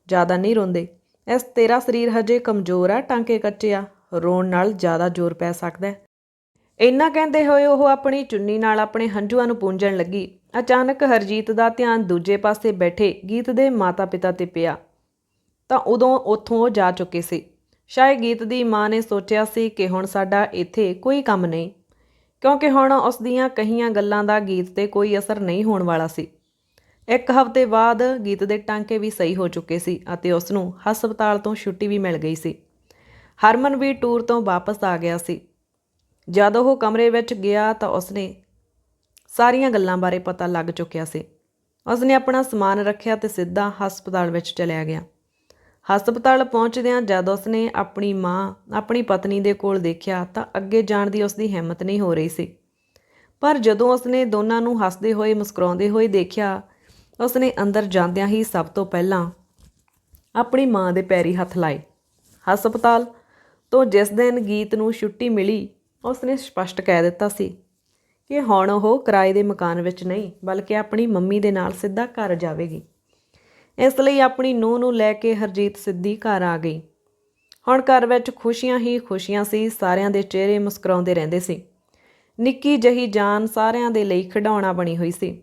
ਜ਼ਿਆਦਾ ਨਹੀਂ ਰੋਂਦੇ। ਇਸ ਤੇਰਾ ਸਰੀਰ ਹਜੇ ਕਮਜ਼ੋਰ ਆ, ਟਾਂਕੇ ਕੱਚੇ ਆ। ਰੋਣ ਨਾਲ ਜ਼ਿਆਦਾ ਜ਼ੋਰ ਪੈ ਸਕਦਾ ਹੈ। ਇੰਨਾ ਕਹਿੰਦੇ ਹੋਏ ਉਹ ਆਪਣੀ ਚੁੰਨੀ ਨਾਲ ਆਪਣੇ ਹੰਝੂਆਂ ਨੂੰ ਪੂੰਝਣ ਲੱਗੀ। ਅਚਾਨਕ ਹਰਜੀਤ ਦਾ ਧਿਆਨ ਦੂਜੇ ਪਾਸੇ ਬੈਠੇ ਗੀਤ ਦੇ ਮਾਤਾ-ਪਿਤਾ ਤੇ ਪਿਆ। ਤਾਂ ਉਦੋਂ ਉੱਥੋਂ ਉਹ ਜਾ ਚੁੱਕੇ ਸੀ। ਸ਼ਾਇਦ ਗੀਤ ਦੀ ਮਾਂ ਨੇ ਸੋਚਿਆ ਸੀ ਕਿ ਹੁਣ ਸਾਡਾ ਇੱਥੇ ਕੋਈ ਕੰਮ ਨਹੀਂ, ਕਿਉਂਕਿ ਹੁਣ ਉਸ ਦੀਆਂ ਕਹੀਆਂ ਗੱਲਾਂ ਦਾ ਗੀਤ ਤੇ ਕੋਈ ਅਸਰ ਨਹੀਂ ਹੋਣ ਵਾਲਾ ਸੀ। ਇੱਕ ਹਫ਼ਤੇ ਬਾਅਦ ਗੀਤ ਦੇ ਟਾਂਕੇ ਵੀ ਸਹੀ ਹੋ ਚੁੱਕੇ ਸੀ ਅਤੇ ਉਸ ਨੂੰ ਹਸਪਤਾਲ ਤੋਂ ਛੁੱਟੀ ਵੀ ਮਿਲ ਗਈ ਸੀ। ਹਰਮਨ ਵੀ ਟੂਰ ਤੋਂ ਵਾਪਸ ਆ ਗਿਆ ਸੀ। ਜਦ ਉਹ ਕਮਰੇ ਵਿੱਚ ਗਿਆ ਤਾਂ ਉਸਨੇ ਸਾਰੀਆਂ ਗੱਲਾਂ ਬਾਰੇ ਪਤਾ ਲੱਗ ਚੁੱਕਿਆ ਸੀ। ਉਸਨੇ ਆਪਣਾ ਸਮਾਨ ਰੱਖਿਆ ਤੇ ਸਿੱਧਾ ਹਸਪਤਾਲ ਵਿੱਚ ਚਲਿਆ ਗਿਆ। ਹਸਪਤਾਲ ਪਹੁੰਚਦਿਆਂ ਜਦ ਉਸਨੇ ਆਪਣੀ ਮਾਂ, ਆਪਣੀ ਪਤਨੀ ਦੇ ਕੋਲ ਦੇਖਿਆ ਤਾਂ ਅੱਗੇ ਜਾਣ ਦੀ ਉਸਦੀ ਹਿੰਮਤ ਨਹੀਂ ਹੋ ਰਹੀ ਸੀ। ਪਰ ਜਦੋਂ ਉਸਨੇ ਦੋਨਾਂ ਨੂੰ ਹੱਸਦੇ ਹੋਏ, ਮੁਸਕਰਾਉਂਦੇ ਹੋਏ ਦੇਖਿਆ, ਉਸਨੇ ਅੰਦਰ ਜਾਂਦਿਆਂ ਹੀ ਸਭ ਤੋਂ ਪਹਿਲਾਂ ਆਪਣੀ ਮਾਂ ਦੇ ਪੈਰੀ ਹੱਥ ਲਾਏ। ਹਸਪਤਾਲ ਤੋਂ ਜਿਸ ਦਿਨ ਗੀਤ ਨੂੰ ਛੁੱਟੀ ਮਿਲੀ, ਉਸਨੇ ਸਪਸ਼ਟ ਕਹਿ ਦਿੱਤਾ ਸੀ ਕਿ ਹੁਣ ਉਹ ਕਿਰਾਏ ਦੇ ਮਕਾਨ ਵਿੱਚ ਨਹੀਂ, ਬਲਕਿ ਆਪਣੀ ਮੰਮੀ ਦੇ ਨਾਲ ਸਿੱਧਾ ਘਰ ਜਾਵੇਗੀ। ਇਸ ਲਈ ਆਪਣੀ ਨੂੰਹ ਨੂੰ ਲੈ ਕੇ ਹਰਜੀਤ ਸਿੱਧੀ ਘਰ ਆ ਗਈ। ਹੁਣ ਘਰ ਵਿੱਚ ਖੁਸ਼ੀਆਂ ਹੀ ਖੁਸ਼ੀਆਂ ਸੀ, ਸਾਰਿਆਂ ਦੇ ਚਿਹਰੇ ਮੁਸਕਰਾਉਂਦੇ ਰਹਿੰਦੇ ਸੀ। ਨਿੱਕੀ ਜਹੀ ਜਾਨ ਸਾਰਿਆਂ ਦੇ ਲਈ ਖਿਡੌਣਾ ਬਣੀ ਹੋਈ ਸੀ।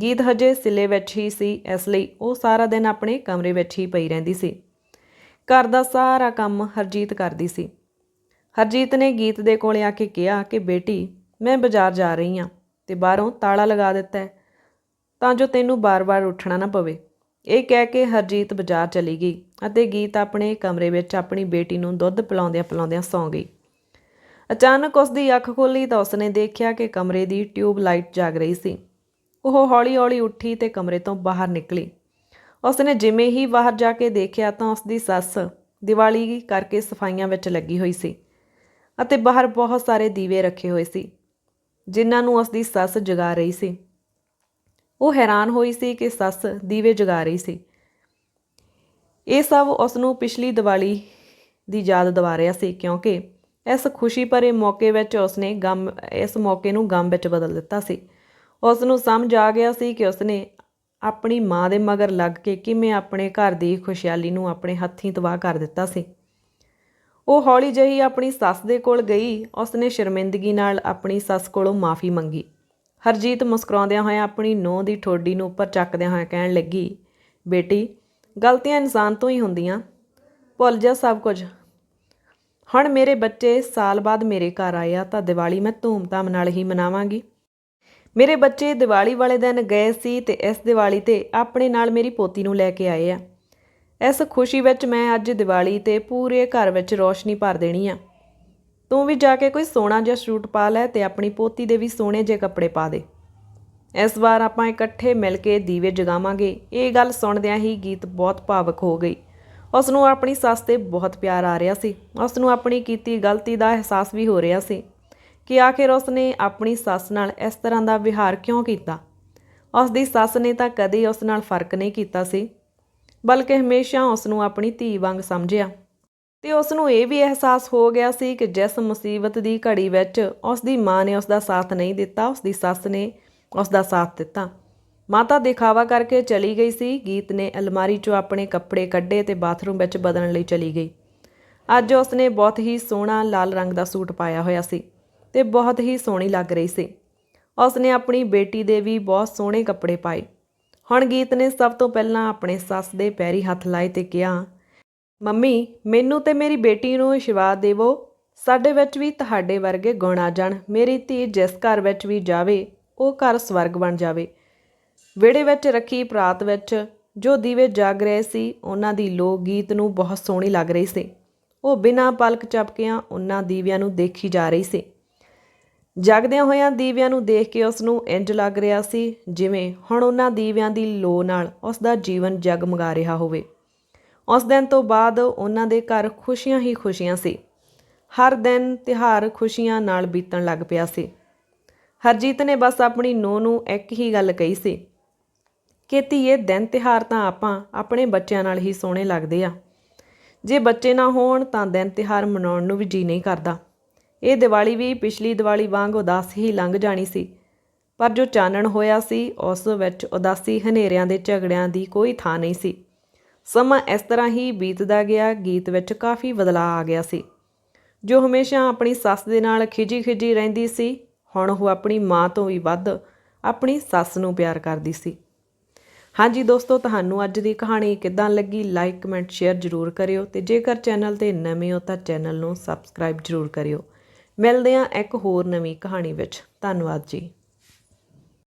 ਗੀਤ ਹਜੇ ਸਿਲੇ ਵਿੱਚ ਹੀ ਸੀ, ਇਸ ਲਈ ਉਹ ਸਾਰਾ ਦਿਨ ਆਪਣੇ ਕਮਰੇ ਵਿੱਚ ਹੀ ਪਈ ਰਹਿੰਦੀ ਸੀ। ਘਰ ਦਾ ਸਾਰਾ ਕੰਮ ਹਰਜੀਤ ਕਰਦੀ ਸੀ। ਹਰਜੀਤ ਨੇ ਗੀਤ ਦੇ ਕੋਲੇ ਆ ਕੇ ਕਿਹਾ ਕਿ ਬੇਟੀ, ਮੈਂ ਬਾਜ਼ਾਰ ਜਾ ਰਹੀ ਹਾਂ ਤੇ ਬਾਹਰੋਂ ਤਾਲਾ ਲਗਾ ਦਿੱਤਾ ਹੈ, ਤਾਂ ਜੋ ਤੈਨੂੰ ਬਾਰ-ਬਾਰ ਉੱਠਣਾ ਨਾ ਪਵੇ। ਇਹ ਕਹਿ ਕੇ ਹਰਜੀਤ ਬਾਜ਼ਾਰ ਚਲੀ ਗਈ ਅਤੇ ਗੀਤ ਆਪਣੇ ਕਮਰੇ ਵਿੱਚ ਆਪਣੀ ਬੇਟੀ ਨੂੰ ਦੁੱਧ ਪਿਲਾਉਂਦਿਆਂ ਪਿਲਾਉਂਦਿਆਂ ਸੌਂ ਗਈ। ਅਚਾਨਕ ਉਸ ਦੀ ਅੱਖ ਖੁੱਲੀ ਤਾਂ ਉਸਨੇ ਦੇਖਿਆ ਕਿ ਕਮਰੇ ਦੀ ਟਿਊਬ ਲਾਈਟ ਜਗ ਰਹੀ ਸੀ। ਉਹ ਹੌਲੀ-ਹੌਲੀ ਉੱਠੀ ਤੇ ਕਮਰੇ ਤੋਂ ਬਾਹਰ ਨਿਕਲੀ। ਉਸਨੇ ਜਿਵੇਂ ਹੀ ਬਾਹਰ ਜਾ ਕੇ ਦੇਖਿਆ ਤਾਂ ਉਸ ਦੀ ਸੱਸ ਦੀਵਾਲੀ ਕਰਕੇ ਸਫਾਈਆਂ ਵਿੱਚ ਲੱਗੀ ਹੋਈ ਸੀ ਅਤੇ ਬਾਹਰ ਬਹੁਤ ਸਾਰੇ ਦੀਵੇ ਰੱਖੇ ਹੋਏ ਸੀ, ਜਿਨ੍ਹਾਂ ਨੂੰ ਉਸ ਦੀ ਸੱਸ ਜਗਾ ਰਹੀ ਸੀ। ਉਹ ਹੈਰਾਨ ਹੋਈ ਸੀ ਕਿ ਸੱਸ ਦੀਵੇ ਜਗਾ ਰਹੀ ਸੀ। ਇਹ ਸਭ ਉਸ ਨੂੰ ਪਿਛਲੀ ਦੀਵਾਲੀ ਦੀ ਯਾਦ ਦਿਵਾ ਰਿਹਾ ਸੀ ਕਿਉਂਕਿ ਇਸ ਖੁਸ਼ੀ ਭਰੇ ਮੌਕੇ ਵਿੱਚ ਉਸਨੇ ਗਮ, ਇਸ ਮੌਕੇ ਨੂੰ ਗਮ ਵਿੱਚ ਬਦਲ ਦਿੱਤਾ ਸੀ। ਉਸ ਨੂੰ ਸਮਝ ਆ ਗਿਆ ਸੀ ਕਿ ਉਸਨੇ ਆਪਣੀ ਮਾਂ ਦੇ ਮਗਰ ਲੱਗ ਕੇ ਕਿਵੇਂ ਆਪਣੇ ਘਰ ਦੀ ਖੁਸ਼ਹਾਲੀ ਨੂੰ ਆਪਣੇ ਹੱਥੀਂ ਤਬਾਹ ਕਰ ਦਿੱਤਾ ਸੀ। ਉਹ ਹੌਲੀ ਜਿਹੀ ਆਪਣੀ ਸੱਸ ਦੇ ਕੋਲ ਗਈ। ਉਸਨੇ ਸ਼ਰਮਿੰਦਗੀ ਨਾਲ ਆਪਣੀ ਸੱਸ ਕੋਲੋਂ ਮਾਫੀ ਮੰਗੀ। ਹਰਜੀਤ ਮੁਸਕਰਾਉਂਦਿਆਂ ਹੋਇਆਂ ਆਪਣੀ ਨੂੰਹ ਦੀ ਠੋਡੀ ਨੂੰ ਉੱਪਰ ਚੱਕਦਿਆਂ ਹੋਇਆਂ ਕਹਿਣ ਲੱਗੀ, ਬੇਟੀ, ਗਲਤੀਆਂ ਇਨਸਾਨ ਤੋਂ ਹੀ ਹੁੰਦੀਆਂ। ਭੁੱਲ ਜਾ ਸਭ ਕੁਝ। ਹੁਣ ਮੇਰੇ ਬੱਚੇ ਸਾਲ ਬਾਅਦ ਮੇਰੇ ਘਰ ਆਏ ਆ ਤਾਂ ਦੀਵਾਲੀ ਮੈਂ ਧੂਮਧਾਮ ਨਾਲ ਹੀ ਮਨਾਵਾਂਗੀ। ਮੇਰੇ ਬੱਚੇ ਦੀਵਾਲੀ ਵਾਲੇ ਦਿਨ ਗਏ ਸੀ ਤੇ ਇਸ ਦੀਵਾਲੀ ਤੇ ਆਪਣੇ ਨਾਲ ਮੇਰੀ ਪੋਤੀ ਨੂੰ ਲੈ ਕੇ ਆਏ ਆ। ਇਸ ਖੁਸ਼ੀ ਵਿੱਚ ਮੈਂ ਅੱਜ ਦੀਵਾਲੀ ਤੇ ਪੂਰੇ ਘਰ ਵਿੱਚ ਰੋਸ਼ਨੀ ਭਰ ਦੇਣੀ ਆ। ਤੂੰ ਵੀ ਜਾ ਕੇ ਕੋਈ ਸੋਹਣਾ ਜਿਹਾ ਸੂਟ ਪਾ ਲੈ ਤੇ ਆਪਣੀ ਪੋਤੀ ਦੇ ਵੀ ਸੋਹਣੇ ਜਿਹੇ ਕੱਪੜੇ ਪਾ ਦੇ। ਇਸ ਵਾਰ ਆਪਾਂ ਇਕੱਠੇ ਮਿਲ ਕੇ ਦੀਵੇ ਜਗਾਵਾਂਗੇ। ਇਹ ਗੱਲ ਸੁਣਦਿਆਂ ਹੀ ਗੀਤ ਬਹੁਤ ਭਾਵਕ ਹੋ ਗਈ। ਉਸ ਨੂੰ ਆਪਣੀ ਸੱਸ ਤੇ ਬਹੁਤ ਪਿਆਰ ਆ ਰਿਹਾ ਸੀ। ਉਸ ਨੂੰ ਆਪਣੀ ਕੀਤੀ ਗਲਤੀ ਦਾ ਅਹਿਸਾਸ ਵੀ ਹੋ ਰਿਹਾ ਸੀ। ਕਿ ਆਖਿਰ ਉਸ ਨੇ ਆਪਣੀ ਸੱਸ ਨਾਲ ਇਸ ਤਰ੍ਹਾਂ ਦਾ ਵਿਹਾਰ ਕਿਉਂ ਕੀਤਾ? ਉਸ ਦੀ ਸੱਸ ਨੇ ਤਾਂ ਕਦੇ ਉਸ ਨਾਲ ਫ਼ਰਕ ਨਹੀਂ ਕੀਤਾ ਸੀ, ਬਲਕਿ ਹਮੇਸ਼ਾ ਉਸ ਨੂੰ ਆਪਣੀ ਧੀ ਵਾਂਗ ਸਮਝਿਆ। ਤੇ ਉਸ ਨੂੰ ਇਹ ਵੀ ਅਹਿਸਾਸ ਹੋ ਗਿਆ ਸੀ ਕਿ ਜਿਸ ਮੁਸੀਬਤ ਦੀ ਘੜੀ ਵਿੱਚ ਉਸ ਦੀ ਮਾਂ ਨੇ ਉਸ ਦਾ ਸਾਥ ਨਹੀਂ ਦਿੱਤਾ ਉਸ ਦੀ ਸੱਸ ਨੇ ਉਸ ਦਾ ਸਾਥ ਦਿੱਤਾ। ਮਾਤਾ ਦਿਖਾਵਾ ਕਰਕੇ ਚਲੀ ਗਈ ਸੀ। ਗੀਤ ਨੇ ਅਲਮਾਰੀ 'ਚੋਂ ਆਪਣੇ ਕੱਪੜੇ ਕੱਢੇ ਤੇ ਬਾਥਰੂਮ ਵਿੱਚ ਬਦਲਣ ਲਈ ਚਲੀ ਗਈ। ਅੱਜ ਉਸ ਨੇ ਬਹੁਤ ਹੀ ਸੋਹਣਾ ਲਾਲ ਰੰਗ ਦਾ ਸੂਟ ਪਾਇਆ ਹੋਇਆ ਸੀ। ਤੇ ਬਹੁਤ ਹੀ ਸੋਹਣੀ ਲੱਗ ਰਹੀ ਸੀ। ਉਸ ਨੇ ਆਪਣੀ ਬੇਟੀ ਦੇ ਵੀ ਬਹੁਤ ਸੋਹਣੇ ਕੱਪੜੇ ਪਾਏ। ਹੁਣ ਗੀਤ ਨੇ ਸਭ ਤੋਂ ਪਹਿਲਾਂ ਆਪਣੇ ਸੱਸ ਦੇ ਪੈਰੀ ਹੱਥ ਲਾਏ ਤੇ ਕਿਹਾ, ਮੰਮੀ, ਮੈਨੂੰ ਤੇ ਮੇਰੀ ਬੇਟੀ ਨੂੰ ਆਸ਼ੀਰਵਾਦ ਦੇਵੋ। ਸਾਡੇ ਵਿੱਚ ਵੀ ਤੁਹਾਡੇ ਵਰਗੇ ਗੁਣ ਆ ਜਾਣ। ਮੇਰੀ ਧੀ ਜਿਸ ਘਰ ਵਿੱਚ ਵੀ ਜਾਵੇ, ਉਹ ਘਰ ਸਵਰਗ ਬਣ ਜਾਵੇ। ਵਿਹੜੇ ਵਿੱਚ ਰੱਖੀ ਪ੍ਰਾਤ ਵਿੱਚ ਜੋ ਦੀਵੇ ਜਗ ਰਹੇ ਸੀ, ਉਹਨਾਂ ਦੀ ਲੋਕ ਗੀਤ ਨੂੰ ਬਹੁਤ ਸੋਹਣੀ ਲੱਗ ਰਹੀ ਸੀ। ਉਹ ਬਿਨਾਂ ਪਲਕ ਝਪਕਿਆਂ ਉਹਨਾਂ ਦੀਵਿਆਂ ਨੂੰ ਦੇਖੀ ਜਾ ਰਹੀ ਸੀ। ਜਗਦਿਆਂ ਹੋਇਆਂ ਦੀਵਿਆਂ ਨੂੰ ਦੇਖ ਕੇ ਉਸ ਨੂੰ ਇੰਜ ਲੱਗ ਰਿਹਾ ਸੀ ਜਿਵੇਂ ਹੁਣ ਉਹਨਾਂ ਦੀਵਿਆਂ ਦੀ ਲੋ ਨਾਲ ਉਸ ਦਾ ਜੀਵਨ ਜਗਮਗਾ ਰਿਹਾ ਹੋਵੇ। ਉਸ ਦਿਨ ਤੋਂ ਬਾਅਦ ਉਹਨਾਂ ਦੇ ਘਰ ਖੁਸ਼ੀਆਂ ਹੀ ਖੁਸ਼ੀਆਂ ਸੀ। ਹਰ ਦਿਨ ਤਿਹਾਰ ਖੁਸ਼ੀਆਂ ਨਾਲ ਬੀਤਣ ਲੱਗ ਪਿਆ ਸੀ। ਹਰਜੀਤ ਨੇ ਬਸ ਆਪਣੀ ਨੂੰਹ ਨੂੰ ਇੱਕ ਹੀ ਗੱਲ ਕਹੀ ਸੀ ਕਿ ਧੀਏ, ਦਿਨ ਤਿਹਾਰ ਤਾਂ ਆਪਾਂ ਆਪਣੇ ਬੱਚਿਆਂ ਨਾਲ ਹੀ ਸੋਹਣੇ ਲੱਗਦੇ ਆ। ਜੇ ਬੱਚੇ ਨਾ ਹੋਣ ਤਾਂ ਦਿਨ ਤਿਹਾਰ ਮਨਾਉਣ ਨੂੰ ਵੀ ਜੀ ਨਹੀਂ ਕਰਦਾ। ਇਹ ਦੀਵਾਲੀ ਵੀ ਪਿਛਲੀ ਦੀਵਾਲੀ ਵਾਂਗ ਉਦਾਸ ਹੀ ਲੰਘ ਜਾਣੀ ਸੀ। ਪਰ ਜੋ ਚਾਨਣ ਹੋਇਆ ਸੀ, ਉਸ ਵਿੱਚ ਉਦਾਸੀ ਹਨੇਰਿਆਂ ਦੇ ਝਗੜਿਆਂ ਦੀ ਕੋਈ ਥਾਂ ਨਹੀਂ ਸੀ। ਸਮਾਂ ਇਸ ਤਰ੍ਹਾਂ ਹੀ ਬੀਤਦਾ ਗਿਆ, ਗੀਤ ਵਿੱਚ ਕਾਫੀ ਬਦਲਾਅ ਆ ਗਿਆ ਸੀ। ਜੋ ਹਮੇਸ਼ਾ ਆਪਣੀ ਸੱਸ ਦੇ ਨਾਲ ਖਿਜੀ ਖਿਜੀ ਰਹਿੰਦੀ ਸੀ, ਹੁਣ ਉਹ ਆਪਣੀ ਮਾਂ ਤੋਂ ਵੀ ਵੱਧ ਆਪਣੀ ਸੱਸ ਨੂੰ ਪਿਆਰ ਕਰਦੀ ਸੀ। ਹਾਂਜੀ ਦੋਸਤੋ, ਤੁਹਾਨੂੰ ਅੱਜ ਦੀ ਕਹਾਣੀ ਕਿੱਦਾਂ ਲੱਗੀ? ਲਾਈਕ ਕਮੈਂਟ ਸ਼ੇਅਰ ਜ਼ਰੂਰ ਕਰਿਓ ਤੇ ਜੇਕਰ ਚੈਨਲ ਤੇ ਨਵੇਂ ਹੋ ਤਾਂ ਚੈਨਲ ਨੂੰ ਸਬਸਕ੍ਰਾਈਬ ਜ਼ਰੂਰ ਕਰਿਓ। ਮਿਲਦੇ ਹਾਂ ਇੱਕ ਹੋਰ ਨਵੀਂ ਕਹਾਣੀ ਵਿੱਚ। ਧੰਨਵਾਦ ਜੀ।